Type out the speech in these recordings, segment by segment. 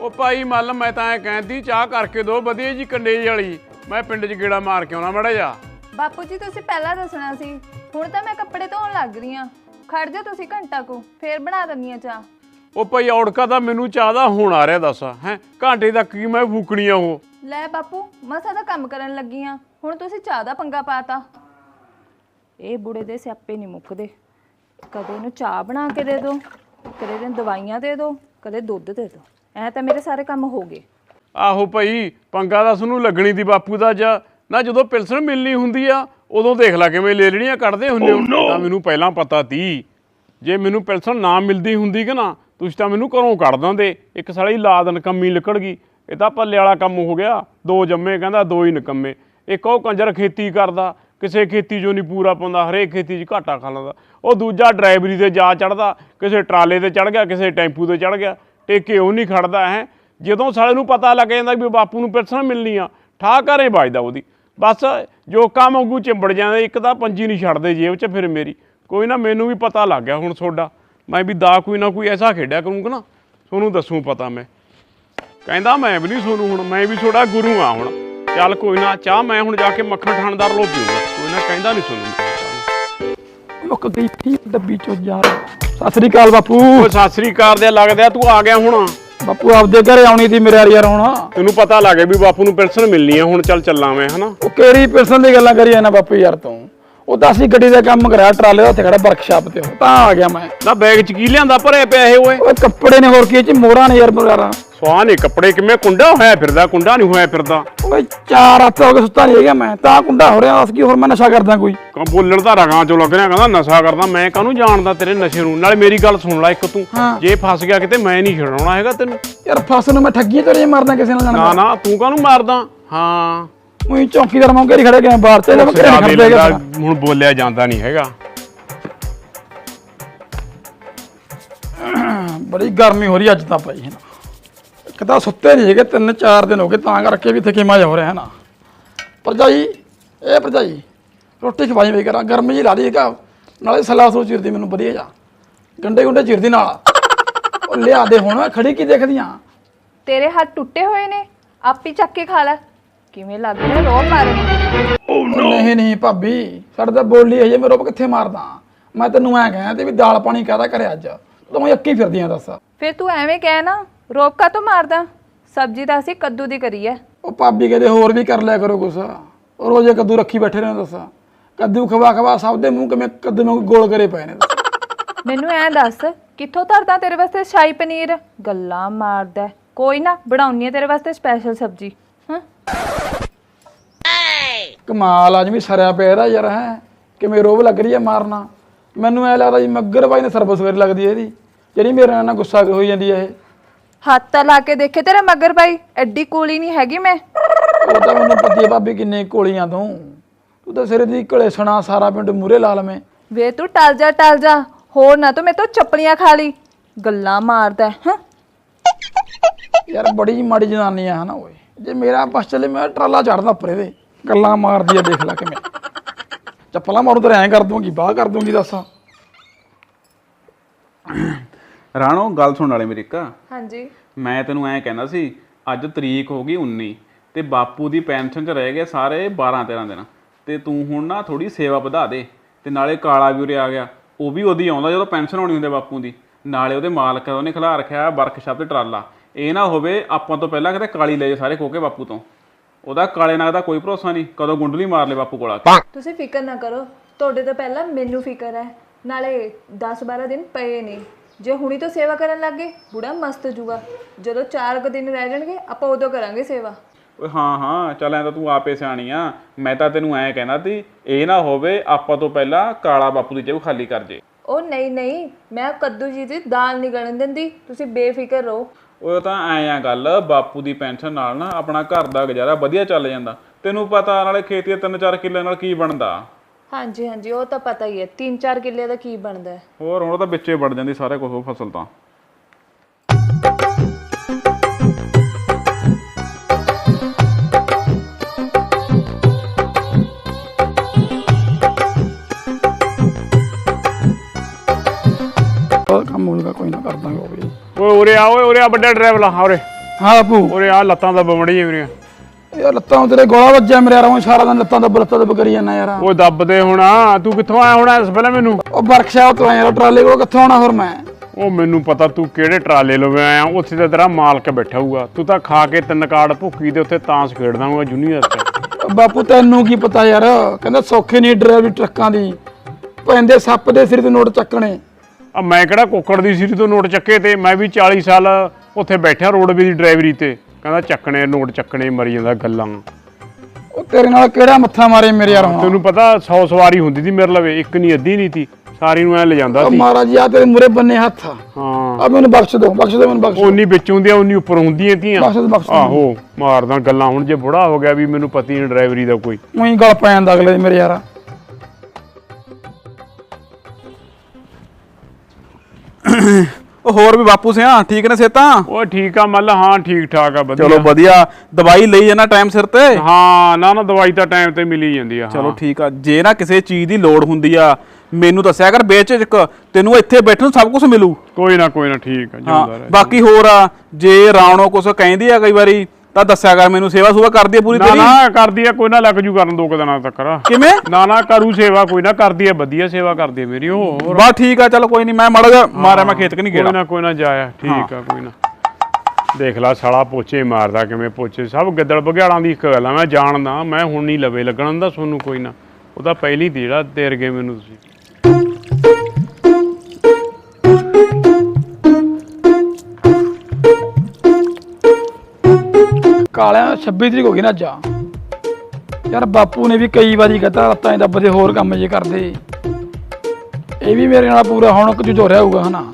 ਉਹ ਭਾਈ ਮੱਲ ਮੈਂ ਤਾਂ ਐ ਕਹਿੰਦੀ ਚਾਹ ਕਰਕੇ ਦੋ ਵਧੀਆ ਜੀ ਕੰਡੇਜ ਵਾਲੀ। ਮੈਂ ਪਿੰਡ 'ਚ ਗੇੜਾ ਮਾਰ ਕੇ ਆਉਣਾ ਮੜਾ ਜਾ ਬਾਪੂ ਜੀ ਤੁਸੀਂ ਪਹਿਲਾਂ ਦੱਸਣਾ ਸੀ ਹੁਣ ਤਾਂ ਮੈਂ ਕੱਪੜੇ ਧੋਣ ਲੱਗ ਰਹੀ ਆ। ਖੜ ਜਾ ਤੁਸੀਂ ਘੰਟਾ ਕੋ ਫੇਰ ਬਣਾ ਦਿੰਨੀ ਆ ਚਾਹ। ਉਹ ਭਾਈ ਔੜਕਾ ਤਾਂ ਮੈਨੂੰ ਚਾਹ ਦਾ ਹੁਣ ਆ ਰਿਹਾ ਦੱਸ। ਹੈ ਘੰਟੇ ਤੱਕ ਕੀ ਮੈਂ ਫੂਕਣੀ ਆ ਉਹ? ਲੈ ਬਾਪੂ ਮਸਾ ਦਾ ਕੰਮ ਕਰਨ ਲੱਗੀ ਆ। ਹੁਣ ਤੁਸੀਂ ਚਾਹ ਦਾ ਪੰਗਾ ਪਾਤਾ। ਇਹ ਬੁੜੇ ਦੇ ਸਿਆਪੇ ਨਹੀਂ ਮੁੱਕਦੇ। ਕਦੇ ਇਹਨੂੰ ਚਾਹ ਬਣਾ ਕੇ ਦੇ ਦੋ ਕਦੇ ਇਹਨੂੰ ਦਵਾਈਆਂ ਦੇ ਦੋ ਕਦੇ ਦੁੱਧ ਦੇ ਦੋ। ਐ ਤਾਂ ਮੇਰੇ ਸਾਰੇ ਕੰਮ ਹੋ ਗਏ। ਆਹੋ ਭਾਈ ਪੰਗਾ ਦਾ ਸਾਨੂੰ ਲੱਗਣੀ ਦੀ ਬਾਪੂ ਦਾ ਜਾ। ਨਾ ਜਦੋਂ ਪਿਲਸਣ ਮਿਲਣੀ ਹੁੰਦੀ ਆ ਉਦੋਂ ਦੇਖ ਲੈ ਕਿਵੇਂ ਲੈ ਲੈਣੀਆਂ ਕੱਢਦੇ ਹੁੰਦੇ ਹੋ। ਤਾਂ ਮੈਨੂੰ ਪਹਿਲਾਂ ਪਤਾ ਤੀ। ਜੇ ਮੈਨੂੰ ਪਿਲਸਣ ਨਾ ਮਿਲਦੀ ਹੁੰਦੀ ਕਿ ਨਾ ਤੁਸੀਂ ਤਾਂ ਮੈਨੂੰ ਘਰੋਂ ਕੱਢ ਦਿੰਦੇ। ਇੱਕ ਸਾਲੀ ਲਾਦ ਨਕੰਮੀ ਲਿਕੜ ਗਈ। ਇਹ ਤਾਂ ਪੱਲੇ ਵਾਲਾ ਕੰਮ ਹੋ ਗਿਆ। ਦੋ ਜੰਮੇ ਕਹਿੰਦਾ ਦੋ ਹੀ ਨਕੰਮੇ। ਇੱਕ ਉਹ ਕੰਜਰ ਖੇਤੀ ਕਰਦਾ। ਕਿਸੇ ਖੇਤੀ 'ਚੋਂ ਨਹੀਂ ਪੂਰਾ ਪਾਉਂਦਾ ਹਰੇਕ ਖੇਤੀ 'ਚ ਘਾਟਾ ਖਾ ਲੈਂਦਾ ਉਹ ਦੂਜਾ ਡਰਾਈਵਰੀ ਤੇ ਜਾ ਚੜਦਾ। ਕਿਸੇ ਟਰਾਲੇ ਤੇ ਚੜ ਗਿਆ ਕਿਸੇ ਟੈਂਪੂ ਤੇ ਚੜ ਗਿਆ। ਟੇਕੇ ਉਹ ਨਹੀਂ ਖੜਦਾ ਹੈ। ਜਦੋਂ ਸਾਲੇ ਨੂੰ ਪਤਾ ਲੱਗ ਜਾਂਦਾ ਵੀ ਬਾਪੂ ਨੂੰ ਪੈਨਸ਼ਨ ਮਿਲਣੀ ਆ ਠਾ ਘਰੇ ਵੱਜਦਾ ਉਹਦੀ। ਬਸ ਜੋ ਕੰਮ ਵਾਂਗੂ ਚਿੰਬੜ ਜਾਂਦੇ, ਇੱਕ ਤਾਂ ਪੰਜੀ ਨਹੀਂ ਛੱਡਦੇ ਜੇਬ 'ਚ ਫਿਰ ਮੇਰੀ। ਕੋਈ ਨਾ ਮੈਨੂੰ ਵੀ ਪਤਾ ਲੱਗ ਗਿਆ ਹੁਣ ਤੁਹਾਡਾ। ਮੈਂ ਵੀ ਦਾ ਕੋਈ ਨਾ ਕੋਈ ਐਸਾ ਖੇਡਿਆ ਕਰੂੰਗਾ ਨਾ, ਤੁਹਾਨੂੰ ਦੱਸੂ ਪਤਾ ਮੈਂ। ਕਹਿੰਦਾ ਮੈਂ ਵੀ ਨਹੀਂ ਸੋਨੂੰ ਹੁਣ, ਮੈਂ ਵੀ ਤੁਹਾਡਾ ਗੁਰੂ ਆ ਹੁਣ। ਚੱਲ ਕੋਈ ਨਾ, ਚਾਹ ਮੈਂ ਹੁਣ ਜਾ ਕੇ ਮੱਖਣ ਠਾਣਦਾਰ ਲੋ ਪੀਊਂਗਾ। ਕੋਈ ਨਾ ਕਹਿੰਦਾ ਨਹੀਂ ਸੋਨੂੰ ਚਾਹ ਗਈ ਥੀ ਡੱਬੀ ਚੋਂ ਯਾਰ। ਸਤਿ ਸ੍ਰੀ ਅਕਾਲ ਬਾਪੂ। ਉਹ ਸਤਿ ਸ੍ਰੀ ਅਕਾਲ ਦੇ ਲੱਗਦਾ ਤੂੰ ਆ ਗਿਆ ਹੁਣ। ਬਾਪੂ ਆਪਦੇ ਘਰੇ ਆਉਣੀ ਸੀ ਮੇਰੇ ਯਾਰ ਹੁਣ। ਤੈਨੂੰ ਪਤਾ ਲੱਗ ਗਿਆ ਵੀ ਬਾਪੂ ਨੂੰ ਪੈਨਸ਼ਨ ਮਿਲਣੀ ਆ ਹੁਣ ਚੱਲ ਚੱਲਾਂ ਮੈਂ ਹਨਾ? ਉਹ ਕਿਹੜੀ ਪਰਸਨ ਦੀ ਗੱਲਾਂ ਕਰੀ ਜਾਂਦਾ ਬਾਪੂ ਯਾਰ ਤੂੰ? ਉਹ ਤਾਂ ਅਸੀਂ ਗੱਡੀ ਦਾ ਕੰਮ ਕਰਾਇਆ ਟਰਾਲੇ ਦਾ ਉੱਥੇ ਖੜਾ ਵਰਕਸ਼ਾਪ ਤੇ ਉਹ ਤਾਂ ਆ ਗਿਆ ਮੈਂ। ਨਾ ਬੈਗ ਚ ਕੀ ਲਿਆਂਦਾ ਭਰੇ ਪਿਆ ਇਹ ਓਏ? ਕੱਪੜੇ ਨੇ ਹੋਰ ਕੀ ਇਹ ਚ ਮੋਹਰਾਂ ਨੇ ਯਾਰ ਬਰਾਰਾ ਸਵਾਹ ਨੇ ਕੱਪੜੇ ਕਿਵੇਂ ਕੁੰਡਾ ਹੋਇਆ ਫਿਰਦਾ ਕੁੰਡਾ ਨਹੀਂ ਹੋਇਆ ਫਿਰਦਾ। ਓਏ ਚਾਰ ਹੱਥ ਹੋ ਗਏ ਸੁੱਤਾ ਨਹੀਂ ਹੈਗਾ ਮੈਂ ਤਾਂ ਕੁੰਡਾ ਹੋ ਰਿਹਾ ਦੱਸ ਕੀ ਹੋਰ ਮੈਂ ਨਸ਼ਾ ਕਰਦਾ ਕੋਈ? ਕਾ ਬੋਲਣ ਦਾ ਰਗਾਂ ਚੋਂ ਲੱਗ ਰਿਹਾ ਕਹਿੰਦਾ ਨਸ਼ਾ ਕਰਦਾ ਮੈਂ ਕਾਹਨੂੰ ਜਾਣਦਾ ਤੇਰੇ ਨਸ਼ੇ ਨੂੰ? ਨਾਲੇ ਮੇਰੀ ਗੱਲ ਸੁਣ ਲੈ ਇੱਕ ਤੂੰ। ਹਾਂ। ਜੇ ਫਸ ਗਿਆ ਕਿਤੇ ਮੈਂ ਨਹੀਂ ਛਡਾਉਣਾ ਹੈਗਾ ਤੈਨੂੰ। ਯਾਰ ਫਸ ਨੂੰ ਮੈਂ ਠੱਗੀ ਤੇਰੇ ਮਾਰਦਾ ਕਿਸੇ ਨਾਲ ਨਾ ਜਾਣਾ ਨਾ ਤੂੰ ਕਾਹਨੂੰ ਮਾਰਦਾ? ਹਾਂ। ਉਹੀ ਚੌਕੀਦਾਰ ਮੌਕੇ ਹੀ ਖੜੇ ਗਏ ਬਾਹਰ ਤੇ ਖੜਦੇ ਲੈਂਦਾ, ਹੈਗੇ। ਹੁਣ ਬੋਲਿਆ ਜਾਂਦਾ ਨਹੀਂ ਹੈਗਾ। ਬੜੀ ਗਰਮੀ ਹੋ ਰਹੀ ਅੱਜ ਤਾਂ ਭਾਈ ਹੈ ਨਾ। ਇੱਕ ਤਾਂ ਸੁੱਤੇ ਨਹੀਂ ਹੈਗੇ ਤਿੰਨ ਚਾਰ ਦਿਨ ਹੋ ਗਏ ਤਾਂ ਕਰਕੇ ਵੀ ਇੱਥੇ ਕਿਮਾ ਹੋ ਰਿਹਾ ਹੈ ਨਾ। ਭਰਜਾਈ ਇਹ ਭਰਜਾਈ ਰੋਟੀ ਖਵਾਈ ਵੀ ਕਰਾਂ ਗਰਮੀ ਜੀ ਲਾ ਦੀ ਹੈਗਾ ਨਾਲੇ ਸਲਾਹ ਸਲੂਹ ਚਿਰਦੀ ਮੈਨੂੰ ਵਧੀਆ ਜਾ ਗੰਡੇ ਗੁੰਡੇ ਚਿਰਦੀ ਨਾਲ। ਉਹ ਲਿਆ ਦੇ ਹੁਣ ਖੜੀ ਕੀ ਦੇਖਦੀਆਂ? ਤੇਰੇ ਹੱਥ ਟੁੱਟੇ ਹੋਏ ਨੇ ਆਪ ਹੀ ਚੱਕ ਕੇ ਖਾ ਲੈ। ਕਿਵੇਂ ਲੱਗ ਰਿਹਾ ਰੋਹ ਮਾਰਨ ਉਹ ਨਹੀਂ ਨਹੀਂ ਭਾਬੀ ਸਾਡੇ ਤਾਂ ਬੋਲੀ ਹੈ ਜੇ ਮੈਂ ਰੋਬ ਕਿੱਥੇ ਮਾਰਦਾ? ਮੈਂ ਤੈਨੂੰ ਐ ਕਹਿਆ ਤੇ ਵੀ ਦਾਲ ਪਾਣੀ ਕਾਹਦਾ ਕਰਿਆ ਅੱਜ? ਤੂੰ ਅੱਕੀ ਫਿਰਦੀਆਂ ਦੱਸ। ਫਿਰ ਤੂੰ ਐਵੇਂ ਕਹਿ ਨਾ ਰੋਕ ਕਾ ਤੋਂ ਮਾਰਦਾ? ਸਬਜ਼ੀ ਤਾਂ ਅਸੀਂ ਕੱਦੂ ਦੀ ਕਰੀ ਐ। ਉਹ ਭਾਬੀ ਕਹਿੰਦੇ ਹੋਰ ਵੀ ਕਰ ਲਿਆ ਕਰੋ ਉਹ ਰੋਜ਼ੇ ਕੱਦੂ ਰੱਖੀ ਬੈਠੇ ਰਹਿੰਦੇ ਦੱਸਾਂ। ਕੱਦੂ ਖਵਾ ਖਵਾ ਸਭ ਦੇ ਮੂੰਹ ਕਿਵੇਂ ਕੱਦੂ ਨੂੰ ਗੋਲ ਕਰੇ ਪਏ ਨੇ। ਮੈਨੂੰ ਐ ਦੱਸ ਕਿੱਥੋਂ ਧਰਦਾ ਤੇਰੇ ਵਾਸਤੇ ਸ਼ਾਹੀ ਪਨੀਰ? ਗੱਲਾਂ ਮਾਰਦਾ ਹੈ। ਕੋਈ ਨਾ ਬਣਾਉਣੀ ਹੈ ਤੇਰੇ ਵਾਸਤੇ ਸਪੈਸ਼ਲ ਸਬਜ਼ੀ। ਹਾਂ? ਕਮਾਲ ਅੱਜ ਵੀ ਸਰਿਆ ਪਿਆ ਇਹਦਾ ਯਾਰ ਹੈ। ਕਿਵੇਂ ਰੋਬ ਲੱਗ ਰਹੀ ਹੈ ਮਾਰਨਾ। ਮੈਨੂੰ ਐ ਲੱਗਦਾ ਜੀ ਮੱਗਰ ਬਾਈ ਨੇ ਸਰਬਸ ਵੇਰ ਲੱਗਦੀ ਹੈ ਇਹਦੀ। ਜਿਹੜੀ ਮੇਰੇ ਨਾਲ ਨਾ ਗੁੱਸਾ ਹੋਈ ਜਾਂਦੀ ਹੈ ਇਹ। ਹੱਥ ਤਾਂ ਲਾ ਕੇ ਦੇਖੇ ਤੇਰਾ ਮਗਰ ਭਾਈ ਐਡੀ ਕੋਲੀ ਨਹੀਂ ਹੈਗੀ ਮੈਂ। ਉਹ ਤਾਂ ਮੈਨੂੰ ਪਤੀ ਭਾਬੀ ਕਿੰਨੇ ਕੋਲੀਆਂ ਤੂੰ। ਤੂੰ ਤਾਂ ਸਿਰੇ ਦੀ ਘਲੇਸਣਾ ਸਾਰਾ ਪਿੰਡ ਮੂਰੇ ਲਾ ਲਵੇਂ। ਵੇ ਤੂੰ ਟਲ ਜਾ ਟਲ ਜਾ। ਹੋਰ ਨਾ ਤੂੰ ਮੇਰੇ ਤੋਂ ਚੱਪਲੀਆਂ ਖਾ ਲਈ। ਗੱਲਾਂ ਮਾਰਦਾ ਹਾਂ ਯਾਰ ਬੜੀ ਮਾੜੀ ਜਨਾਨੀ ਆ ਹਨਾ ਓਏ। ਜੇ ਮੇਰਾ ਬਸ ਚੱਲੇ ਮੈਂ ਟਰਾਲਾ ਚੜਦਾ ਉੱਪਰ ਇਹਦੇ। ਗੱਲਾਂ ਮਾਰਦੀ ਆ ਦੇਖ ਲੈ ਕਿਵੇਂ। ਚੱਪਲਾਂ ਮਾਰੂ ਤੇ ਐਂ ਕਰ ਦੂੰਗੀ ਬਾਹ ਕਰ ਦੂੰਗੀ ਦੱਸ। ਰਾਣੋ ਗੱਲ ਸੁਣ ਵਾਲੇ ਮੇਰੀ ਇੱਕ। ਹਾਂਜੀ। ਮੈਂ ਤੈਨੂੰ ਐਂ ਕਹਿੰਦਾ ਸੀ ਅੱਜ ਤਰੀਕ ਹੋ ਗਈ 19 ਤੇ ਬਾਪੂ ਦੀ ਪੈਨਸ਼ਨ 'ਚ ਰਹਿ ਗਏ ਸਾਰੇ 12 13 ਦਿਨ। ਤੇ ਤੂੰ ਹੁਣ ਨਾ ਥੋੜੀ ਸੇਵਾ ਵਧਾ ਦੇ ਤੇ ਨਾਲੇ ਕਾਲਾ ਵੀ ਉਰੇ ਆ ਗਿਆ। ਉਹ ਵੀ ਉਹਦੀ ਆਉਂਦਾ ਜਦੋਂ ਪੈਨਸ਼ਨ ਆਉਣੀ ਹੁੰਦੀ ਬਾਪੂ ਦੀ। ਨਾਲੇ ਉਹਦੇ ਮਾਲਕ ਉਹਨੇ ਖਿਲਾ ਰੱਖਿਆ ਵਰਕਸ਼ਾਪ ਤੇ ਟਰਾਲਾ। ਇਹ ਨਾ ਹੋਵੇ ਆਪਾਂ ਤੋਂ ਪਹਿਲਾਂ ਕਿਤੇ ਕਾਲੀ ਲੈ ਜੇ ਸਾਰੇ ਕੋਕੇ ਬਾਪੂ ਤੋਂ। ਉਹਦਾ ਕਾਲੇ ਨਾਲ ਦਾ ਕੋਈ ਭਰੋਸਾ ਨਹੀਂ ਕਦੋਂ ਗੁੰਡਲੀ ਮਾਰ ਲੇ ਬਾਪੂ ਕੋਲ ਆ ਕੇ। ਤੁਸੀਂ ਫਿਕਰ ਨਾ ਕਰੋ ਤੁਹਾਡੇ ਤੋਂ ਪਹਿਲਾਂ ਮੈਨੂੰ ਫਿਕਰ ਹੈ। ਨਾਲੇ 10-12 ਦਿਨ ਪਏ ਨੇ। ਜੇ ਹੁਣੀ ਤੋਂ ਸੇਵਾ ਕਰਨ ਲੱਗੇ ਬੁੜਾ ਮਸਤ ਜੂਗਾ ਜਦੋਂ 4 ਕੁ ਦਿਨ ਰਹਿ ਜਾਣਗੇ ਆਪਾਂ ਉਦੋਂ ਕਰਾਂਗੇ ਸੇਵਾ। ਓਏ ਹਾਂ ਹਾਂ ਚੱਲ ਐਂ ਤਾਂ ਤੂੰ ਆਪੇ ਸਿਆਣੀ ਆ। ਮੈਂ ਤਾਂ ਤੈਨੂੰ ਐਂ ਕਹਿਣਾ ਸੀ ਇਹ ਨਾ ਹੋਵੇ ਆਪਾਂ ਤੋਂ ਪਹਿਲਾਂ ਕਾਲਾ ਬਾਪੂ ਦੀ ਜੇਬ ਖਾਲੀ ਕਰ ਜੇ। ਉਹ ਨਹੀਂ ਨਹੀਂ ਮੈਂ ਕੱਦੂ ਜੀ ਦੀ ਦਾਲ ਨਹੀਂ ਗਣਨ ਦਿੰਦੀ ਤੁਸੀਂ ਬੇਫਿਕਰ ਰਹੋ। ਉਹ ਤਾਂ ਐਂ ਆ ਗੱਲ ਬਾਪੂ ਦੀ ਪੈਨਸ਼ਨ ਨਾਲ ਨਾ ਆਪਣਾ ਘਰ ਦਾ ਗੁਜ਼ਾਰਾ ਵਧੀਆ ਚੱਲ ਜਾਂਦਾ। ਤੈਨੂੰ ਪਤਾ ਨਾਲੇ ਖੇਤੀ ਦੇ ਤਿੰਨ ਚਾਰ ਕਿੱਲੇ ਨਾਲ ਕੀ ਬਣਦਾ। ਹਾਂਜੀ ਹਾਂਜੀ ਉਹ ਤਾਂ ਪਤਾ ਹੀ ਹੈ। 3-4 ਕਿੱਲੇ ਦਾ ਕੀ ਬਣਦਾ ਹੈ? ਹੋਰ ਹੁਣ ਉਹ ਤਾਂ ਵਿੱਚੇ ਵੜ ਜਾਂਦੀ ਸਾਰੇ ਕੁਝ ਫਸਲ ਤਾਂ। ਉਹ ਕੰਮ ਹੋਊਗਾ ਕੋਈ ਨਾ ਕਰ ਦਾਂਗੇ ਉਹ ਵੀ। ਓਏ ਉਰੇ ਆ ਓਏ ਉਰੇ ਆ ਵੱਡਾ ਡਰਾਈਵਰ ਆ ਉਰੇ। ਹਾਂ ਬਾਪੂ। ਉਰੇ ਆ ਲੱਤਾਂ ਦਾ ਬਮੜੀ ਮੇਰੀਆਂ ਯਾਰ ਲੱਤਾਂ ਤੇਰੇ ਗੋਲਾ ਵੱਜਿਆ ਮੇਰੇ ਯਾਰ ਉਹ ਸਾਰਾ ਦਿਨ ਲੱਤਾਂ ਦੱਬ ਲੱਤਾਂ ਦੱਬ ਕਰੀ ਜਾਂਦਾ ਯਾਰ। ਓਏ ਦੱਬਦੇ ਹੁਣ ਤੂੰ ਕਿੱਥੋਂ ਆਇਆ ਹੁਣ ਇਸ ਪਹਿਲਾਂ ਮੈਨੂੰ? ਉਹ ਵਰਕਸ਼ਾਪ ਤੋਂ ਆਇਆ ਯਾਰ ਟਰਾਲੇ ਕੋਲ ਕਿੱਥੋਂ ਆਉਣਾ ਹੋਰ ਮੈਂ? ਉਹ ਮੈਨੂੰ ਪਤਾ ਤੂੰ ਕਿਹੜੇ ਟਰਾਲੇ ਲਵੇ ਆਇਆ ਉੱਥੇ ਤੇ ਤੇਰਾ ਮਾਲਕ ਬੈਠਾ ਹੋਊਗਾ। ਤੂੰ ਤਾਂ ਖਾ ਕੇ ਤਿੰਨ ਕਾਰਡ ਭੁੱਖੀ ਤੇ ਉੱਥੇ ਤਾਂਸ ਖੇਡਦਾ ਹੋਊਗਾ ਜੂਨੀਅਰ ਤੇ। ਉਹ ਬਾਪੂ ਤੈਨੂੰ ਕੀ ਪਤਾ ਯਾਰ? ਕਹਿੰਦਾ ਸੌਖੇ ਨਹੀਂ ਡਰਾਈਵਰੀ ਟਰੱਕਾਂ ਦੀ। ਪੈਂਦੇ ਸੱਪ ਦੇ ਸਿਰ ਤੇ ਨੋਟ ਚੱਕਣੇ। ਆ ਮੈਂ ਕਿਹੜਾ ਕੁੱਕੜ ਦੀ ਸਿਰੀ ਤੋਂ ਨੋਟ ਚੱਕੇ ਤੇ? ਮੈਂ ਵੀ 40 ਸਾਲ ਉੱਥੇ ਬੈਠਾ ਰੋਡਵੇ ਦੀ ਡਰਾਈਵਰੀ ਤੇ। ਕਹਿੰਦਾ ਚੱਕਣੇ ਨੋਟ ਚੱਕਣੇ ਮਰੀ ਜਾਂਦਾ ਗੱਲਾਂ। ਉਹ ਤੇਰੇ ਨਾਲ ਕਿਹੜਾ ਮੱਥਾ ਮਾਰੇ ਮੇਰੇ ਯਾਰ ਹੁਣ? ਤੈਨੂੰ ਪਤਾ 100 ਸਵਾਰੀ ਹੁੰਦੀ ਸੀ ਮੇਰੇ ਲਵੇ ਇੱਕ ਨਹੀਂ ਅੱਧੀ ਨਹੀਂ ਸੀ ਸਾਰੀ ਨੂੰ ਐ ਲੈ ਜਾਂਦਾ ਉਹ ਸੀ। ਮਹਾਰਾਜ ਆ ਤੇਰੇ ਮੂਰੇ ਬੰਨੇ ਹੱਥ ਆ। ਹਾਂ। ਮੈਨੂੰ ਬਖਸ਼ ਦੋ ਬਖਸ਼ ਦੋ ਮੈਨੂੰ ਬਖਸ਼ ਦਿਓ। ਉਨੀ ਵਿੱਚ ਹੁੰਦੀਆਂ ਉਨੀ ਉੱਪਰ ਹੁੰਦੀਆਂ ਤੀਆਂ। ਬਖਸ਼ ਦਿਓ, ਬਖਸ਼ ਦਿਓ। ਆਹੋ ਮਾਰਦਾ ਗੱਲਾਂ। ਹੁਣ ਜੇ ਬੁੜਾ ਹੋ ਗਿਆ ਵੀ ਮੈਨੂੰ ਪਤੀ ਨਹੀਂ ਡਰਾਈਵਰੀ ਦਾ ਕੋਈ। ਉਹੀ ਗਲ ਪੈ ਜਾਂਦਾ ਅਗਲੇ ਦੇ ਮੇਰੇ ਯਾਰ। ਉਹ ਹੋਰ ਵੀ ਬਾਪੂ ਸਿਆ ਠੀਕ ਨੇ ਸੇਤਾਂ ਉਹ ਠੀਕ ਆ ਮੱਲ ਹਾਂ ਠੀਕ ਠਾਕ ਆ ਵਧੀਆ। ਚਲੋ ਵਧੀਆ। ਦਵਾਈ ਲਈ ਜਾਣਾ ਟਾਈਮ ਸਿਰ ਤੇ? ਹਾਂ ਨਾ ਨਾ ਦਵਾਈ ਤਾਂ ਟਾਈਮ ਤੇ ਮਿਲੀ ਜਾਂਦੀ ਆ ਚਲੋ ਠੀਕ ਆ। ਜੇ ਨਾ ਕਿਸੇ ਚੀਜ਼ ਦੀ ਲੋੜ ਹੁੰਦੀ ਆ ਮੈਨੂੰ ਦੱਸਿਆ ਕਰ ਬੇਚਿਜਕ ਤੈਨੂੰ ਇੱਥੇ ਬੈਠਣ ਨੂੰ ਸਭ ਕੁਝ ਮਿਲੂ। ਕੋਈ ਨਾ ਕੋਈ ਨਾ ਠੀਕ ਆ ਜਾਂਦਾ ਰਹਿ। ਬਾਕੀ ਹੋਰ ਆ ਜੇ ਰਾਣੋ ਕੁਛ ਕਹਿੰਦੀ ਆ ਕਈ ਵਾਰੀ ਤਾਂ ਦੱਸਿਆ ਕਰ ਮੈਨੂੰ ਸੇਵਾ ਸੁਵਾ ਕਰਦੀ ਆ ਪੂਰੀ ਨਾ ਤੇਰੀ? ਨਾ ਕਰਦੀ ਆ ਕੋਈ ਨਾ ਲੱਗ ਜੂ ਕਰਨ ਦੋ ਕੁ ਦਿਨਾਂ ਤੱਕ। ਕਿਵੇਂ? ਨਾ ਨਾ ਕਰੂ ਸੇਵਾ ਕੋਈ ਨਾ ਕਰਦੀ ਆ ਵਧੀਆ ਸੇਵਾ ਕਰਦੀ ਆ ਮੇਰੀ ਉਹ ਹੋਰ। ਬਸ ਠੀਕ ਆ ਚਲ ਕੋਈ ਨਹੀਂ ਮੈਂ ਮਾੜਾ ਜਾ ਮਾਰਿਆ ਮੈਂ ਖੇਤ ਕਿ ਨਹੀਂ ਕੋਈ ਨਾ ਕੋਈ ਨਾ ਜਾਇਆ ਠੀਕ ਆ ਕੋਈ ਨਾ। ਦੇਖ ਲੈ ਸਾਲਾ ਪੋਚੇ ਮਾਰਦਾ ਕਿਵੇਂ ਪੋਚੇ ਸਭ ਗਿੱਦੜ ਬਘਿਆੜਾਂ ਦੀ ਇੱਕ ਗੱਲ ਆ ਮੈਂ ਜਾਣਦਾ ਮੈਂ ਹੁਣ ਨਹੀਂ ਲਵੇ ਲੱਗਣ ਦਾ ਤੁਹਾਨੂੰ ਕੋਈ ਨਾ। ਉਹ ਤਾਂ ਪਹਿਲੀ ਦੀ ਜਿਹੜਾ ਦੇਰ ਗਏ ਮੈਨੂੰ ਤੁਸੀਂ। ਕਾਲਿਆਂ 26 ਤਰੀਕ ਹੋ ਗਈ ਨਾ ਅੱਜ। ਯਾਰ ਬਾਪੂ ਨੇ ਵੀ ਕਈ ਵਾਰੀ ਕਹਤਾ ਰੱਤਾਂ ਦੇ ਦੱਬਦੇ ਹੋਰ ਕੰਮ ਜੇ ਕਰਦੇ। ਇਹ ਵੀ ਮੇਰੇ ਨਾਲ ਪੂਰਾ ਹੁਣ ਕੁਝ ਹੋ ਰਿਹਾ ਹੋਊਗਾ ਹਨਾ।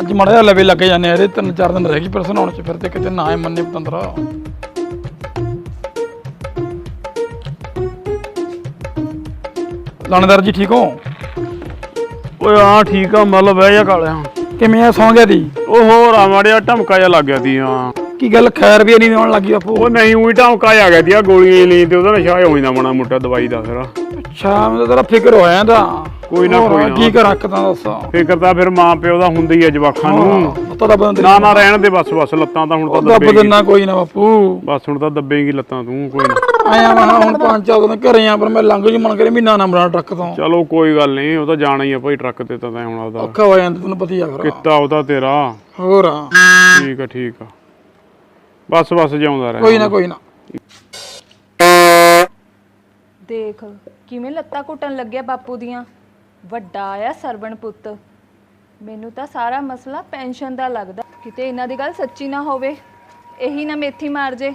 ਅੱਜ ਮੜਾ ਜਿਹਾ ਲਵੇ ਲੱਗ ਜਾਂਦੇ ਆ ਇਹਦੇ ਤਿੰਨ ਚਾਰ ਦਿਨ ਰਹਿ ਗਈ ਪਰਸਨ ਆਉਣ ਚ ਫਿਰ ਤੇ ਕਿਤੇ ਨਾ ਹੀ ਮੰਨੇ ਪਤੰਦਰਾ। ਲਾਣੇਦਾਰ ਜੀ ਠੀਕ ਹੋ? ਓਏ ਹਾਂ ਠੀਕ ਆ ਮੱਲ ਬਹਿ ਜਾ ਕਾਲਿਆ। ਕਿਵੇਂ ਆ ਸੌਂ ਗਿਆ ਦੀ ਉਹ ਹੋਰ ਆ ਮਾੜਿਆ ਢਮਕਾ ਜਿਹਾ ਲੱਗ ਗਿਆ ਸੀ ਹਾਂ। ਕੀ ਗੱਲ ਖੈਰ ਵੀ ਨਹੀਂ ਆਉਣ ਲੱਗੀ ਬਾਪੂ? ਉਹ ਨਹੀਂ ਉਹੀ ਜਿਹਾ ਆ ਗਿਆ ਸੀ ਆ ਗੋਲੀਆਂ ਲਈ ਤੇ ਉਹਦਾ ਨਸ਼ਾ ਹੋ ਜਾਂਦਾ ਮਾੜਾ ਮੋਟਾ ਦਵਾਈ ਦਾ ਫਿਰ। ਅੱਛਾ ਮੈਨੂੰ ਤਾਂ ਤੇਰਾ ਫਿਕਰ ਹੋਇਆ ਇਹਦਾ। ਕੋਈ ਨਾ, ਕੋਈ ਨਾ। ਕੀ ਕਰਾਂ ਕਿਦਾਂ ਦੱਸਾਂ। ਫਿਕਰ ਤਾਂ ਫਿਰ ਮਾਂ ਪਿਓ ਦਾ ਹੁੰਦਾ ਹੀ ਆ ਜਵਾਕਾਂ ਨੂੰ। ਤਾਂ ਨਾ ਨਾ ਰਹਿਣ ਦੇ ਬਸ ਬਸ ਲੱਤਾਂ ਤਾਂ ਹੁਣ ਤਾਂ ਦੱਬ ਦੱਬੇਗੀ। ਦਿੰਨਾ ਕੋਈ ਨਾ ਬਾਪੂ। ਬਸ ਹੁਣ ਤਾਂ ਦੱਬੇਗੀ ਲੱਤਾਂ ਤੂੰ ਕੋਈ ਨਾ। ਆਇਆ ਮੈਂ ਹੁਣ ਪੰਜ ਚਾਰ ਦਿਨ ਘਰੇ ਆ ਪਰ ਮੈਂ ਲੰਘ ਜੂ ਮਨ ਕਰੇ ਮਹੀਨਾ ਨਾ ਬਣਾ ਟਰੱਕ ਤੋਂ। ਚਲੋ ਕੋਈ ਗੱਲ ਨਹੀਂ ਉਹ ਤਾਂ ਜਾਣਾ ਹੀ ਆ ਭਾਈ ਟਰੱਕ ਤੇ ਤਾਂ ਤੈਂ ਹੁਣ ਉਹਦਾ ਔਖਾ ਹੋ ਜਾਂਦਾ ਤੈਨੂੰ ਪਤਾ ਹੀ ਆ ਫਿਰ। ਕਿੱਤਾ ਉਹਦਾ ਤੇਰਾ। ਹੋਰ। ਠੀਕ ਆ ਠੀਕ ਆ। ਬਸ ਬਸ ਜਾਉਂਦਾ ਰਹਿ ਕੋਈ ਨਾ ਕੋਈ ਨਾ। ਦੇਖ ਕਿਵੇਂ ਲੱਤਾਂ ਘੁੱਟਣ ਲੱਗਿਆ ਬਾਪੂ ਦੀਆਂ? ਵੱਡਾ ਆਇਆ ਸਰਵਣ ਪੁੱਤ। ਮੈਨੂੰ ਤਾਂ ਸਾਰਾ ਮਸਲਾ ਪੈਨਸ਼ਨ ਦਾ ਲੱਗਦਾ। ਕਿਤੇ ਇਹਨਾਂ ਦੀ ਗੱਲ ਸੱਚੀ ਨਾ ਹੋਵੇ। ਇਹੀ ਨਾ ਮੇਥੀ ਮਾਰ ਜੇ।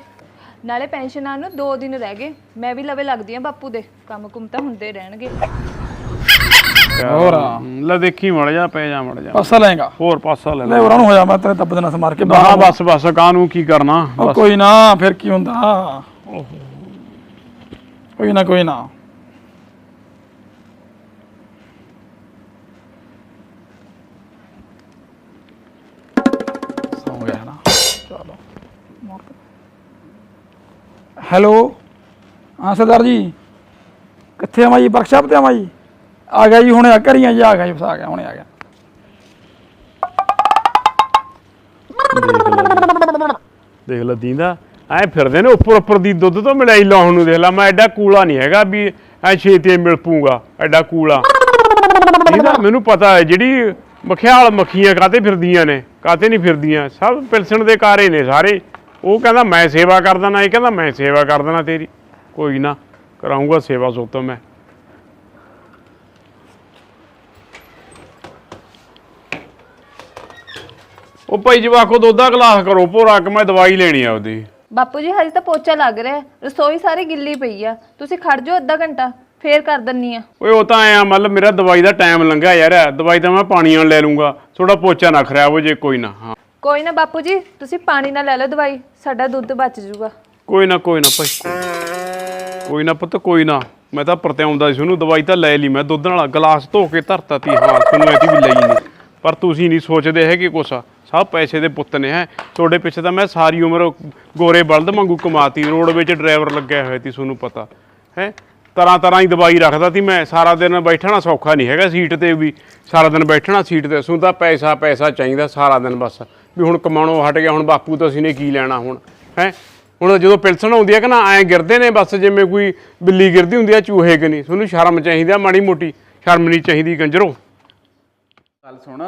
ਨਾਲੇ ਪੈਨਸ਼ਨਾਂ ਨੂੰ 2 ਦਿਨ ਰਹਿ ਗਏ। ਮੈਂ ਵੀ ਲਵੇ ਲੱਗਦੀ ਆ ਬਾਪੂ ਦੇ। ਕੰਮ ਕੁਮ ਤਾਂ ਹੁੰਦੇ ਰਹਿਣਗੇ। ਹੋਰ। ਆ। ਲੈ ਦੇਖੀ ਮੜ ਜਾ ਪੈ ਜਾ ਮੜ ਜਾ। ਪਾਸਾ ਲੈਂਗਾ ਹੋਰ ਪਾਸਾ ਲੈ ਲੈ ਲੈ। ਉਹਨਾਂ ਨੂੰ ਹੋ ਜਾ ਮੈਂ ਤੇਰੇ ਦੱਬ ਦੇਣਾ ਸਮਾਰ ਕੇ ਹਾਂ ਬਸ ਬਸ ਕਾਹਨੂੰ ਕੀ ਕਰਨਾ? ਉਹ ਕੋਈ ਨਾ ਫਿਰ ਕੀ ਹੁੰਦਾ? ਕੋਈ ਨਾ ਕੋਈ ਨਾ। ਸੌਂ ਗਿਆ ਨਾ। ਚਲੋ ਹੈਲੋ। ਹਾਂ ਸਰਦਾਰ ਜੀ। ਕਿੱਥੇ ਆ ਜੀ ਵਰਕਸ਼ਾਪ ਤੇ ਆ ਜੀ ਆ ਗਿਆ ਜੀ, ਹੁਣ ਆ, ਕਰੀਆਂ ਜੀ, ਆ ਗਿਆ ਜੀ ਬਸ ਗਿਆ, ਹੁਣੇ ਆ ਗਿਆ। ਦੇਖ ਲੈ ਦੀਂਦਾ, ਐ ਫਿਰਦੇ ਨੇ ਉੱਪਰ ਉੱਪਰ ਦੀ ਦੁੱਧ ਤੋਂ ਮਿਲਾਈ ਲਾਉਣ ਨੂੰ, ਦੇਖ ਲੈ, ਮੈਂ ਐਡਾ ਕੂਲਾ ਨਹੀਂ ਹੈਗਾ ਵੀ ਐ ਛੇਤੀ ਮਿਲ ਪੂੰਗਾ ਐਡਾ ਕੂਲਾ। ਦੀਂਦਾ ਮੈਨੂੰ ਪਤਾ ਹੈ, ਜਿਹੜੀ ਮਖਿਆਲ ਮੱਖੀਆਂ ਕਾਤੇ ਫਿਰਦੀਆਂ ਨੇ ਕਾਤੇ ਨਹੀਂ ਫਿਰਦੀਆਂ, ਸਭ ਪਿਲਸਣ ਦੇ ਕਾਰੇ ਨੇ ਸਾਰੇ। ਉਹ ਕਹਿੰਦਾ, ਮੈਂ ਸੇਵਾ ਕਰ ਦੇਣਾ ਇਹ ਕਹਿੰਦਾ, ਮੈਂ ਸੇਵਾ ਕਰ ਦੇਣਾ ਤੇਰੀ, ਕੋਈ ਨਾ ਕਰਾਉਂਗਾ ਸੇਵਾ ਸੋਤੋਂ ਮੈਂ। ਉਹ ਭਾਈ ਜਵਾਕੋ ਦੁੱਧ ਦਾ ਗਲਾਸ ਕਰੋ ਭੋਰਾ ਕਿ ਮੈਂ ਦਵਾਈ ਲੈਣੀ ਆ ਉਹਦੀ। ਬਾਪੂ ਜੀ ਹਜੇ ਤਾਂ ਪੋਚਾ ਲੱਗ ਰਿਹਾ। ਹੈ। ਰਸੋਈ ਸਾਰੀ ਗਿੱਲੀ ਪਈ ਆ। ਤੁਸੀਂ ਖੜ ਜਾਓ ਅੱਧਾ ਘੰਟਾ ਫੇਰ ਕਰ ਦਿੰਨੀ ਆ। ਓਏ ਉਹ ਤਾਂ ਐ ਮਤਲਬ ਮੇਰਾ ਦਵਾਈ ਦਾ ਟਾਈਮ ਲੰਘਿਆ ਯਾਰ। ਦਵਾਈ ਤਾਂ ਮੈਂ ਪਾਣੀ ਨਾਲ ਲੈ ਲੂੰਗਾ। ਥੋੜਾ ਪੋਚਾ ਨਾ ਖਰਾਬ ਹੋ ਜੇ ਕੋਈ ਨਾ ਹਾਂ। ਕੋਈ ਨਾ ਬਾਪੂ ਜੀ ਤੁਸੀਂ ਪਾਣੀ ਨਾਲ ਲੈ ਲਓ ਦਵਾਈ। ਸਾਡਾ ਦੁੱਧ ਬਚ ਜਾਊਗਾ। ਕੋਈ ਨਾ ਕੋਈ ਨਾ ਭਾਈ। ਕੋਈ ਨਾ ਪੁੱਤ ਕੋਈ ਨਾ। ਮੈਂ ਤਾਂ ਪਰਤਿਆਉਂਦਾ ਸੀ ਉਹਨੂੰ ਦਵਾਈ ਤਾਂ ਲੈ ਲਈ। ਮੈਂ ਦੁੱਧ ਨਾਲ ਗਲਾਸ ਧੋ ਕੇ ਧਰਤਾ ਤੀ ਹਾਂ ਤੁਹਾਨੂੰ ਐਤੀ ਵੀ ਲਈ ਨਹੀਂ ਪਰ ਤੁਸੀਂ ਨਹੀਂ ਸੋਚਦੇ ਹੈਗੇ ਕੁਛ। ਸਭ ਪੈਸੇ ਦੇ ਪੁੱਤ ਨੇ, ਹੈ। ਤੁਹਾਡੇ ਪਿੱਛੇ ਤਾਂ ਮੈਂ ਸਾਰੀ ਉਮਰ ਗੋਰੇ ਬਲਦ ਵਾਂਗੂ ਕਮਾਤੀ, ਰੋਡ ਵਿੱਚ ਡਰਾਈਵਰ ਲੱਗਿਆ ਹੋਇਆ ਸੀ, ਤੁਹਾਨੂੰ ਪਤਾ, ਹੈ। ਤਰ੍ਹਾਂ ਤਰ੍ਹਾਂ ਦੀ ਦਵਾਈ ਰੱਖਦਾ ਸੀ ਮੈਂ, ਸਾਰਾ ਦਿਨ ਬੈਠਣਾ ਸੌਖਾ ਨਹੀਂ ਹੈਗਾ ਸੀਟ ਤੇ ਵੀ, ਸਾਰਾ ਦਿਨ ਬੈਠਣਾ ਸੀਟ ਤੇ ਸੁਣ ਤਾਂ ਪੈਸਾ ਪੈਸਾ ਚਾਹੀਦਾ ਸਾਰਾ ਦਿਨ ਬਸ, ਵੀ ਹੁਣ ਕਮਾਣੋਂ ਹਟ ਗਿਆ, ਹੁਣ ਬਾਪੂ ਤਾਂ ਅਸੀਂ ਨੇ ਕੀ ਲੈਣਾ ਹੁਣ, ਹੈ। ਹੁਣ ਜਦੋਂ ਪਿਲਸਣ ਆਉਂਦੀ ਹੈ ਕਿ ਨਾ, ਐਂ ਗਿਰਦੇ ਨੇ ਬਸ, ਜਿਵੇਂ ਕੋਈ ਬਿੱਲੀ ਗਿਰਦੀ ਹੁੰਦੀ ਆ, ਚੂਹੇ ਕਿ ਨਹੀਂ, ਤੁਹਾਨੂੰ ਸ਼ਰਮ ਚਾਹੀਦੀ ਆ ਮਾੜੀ ਮੋਟੀ, ਸ਼ਰਮ ਨਹੀਂ ਚਾਹੀਦੀ ਕੰਜਰੋ ਗੱਲ ਸੁਣ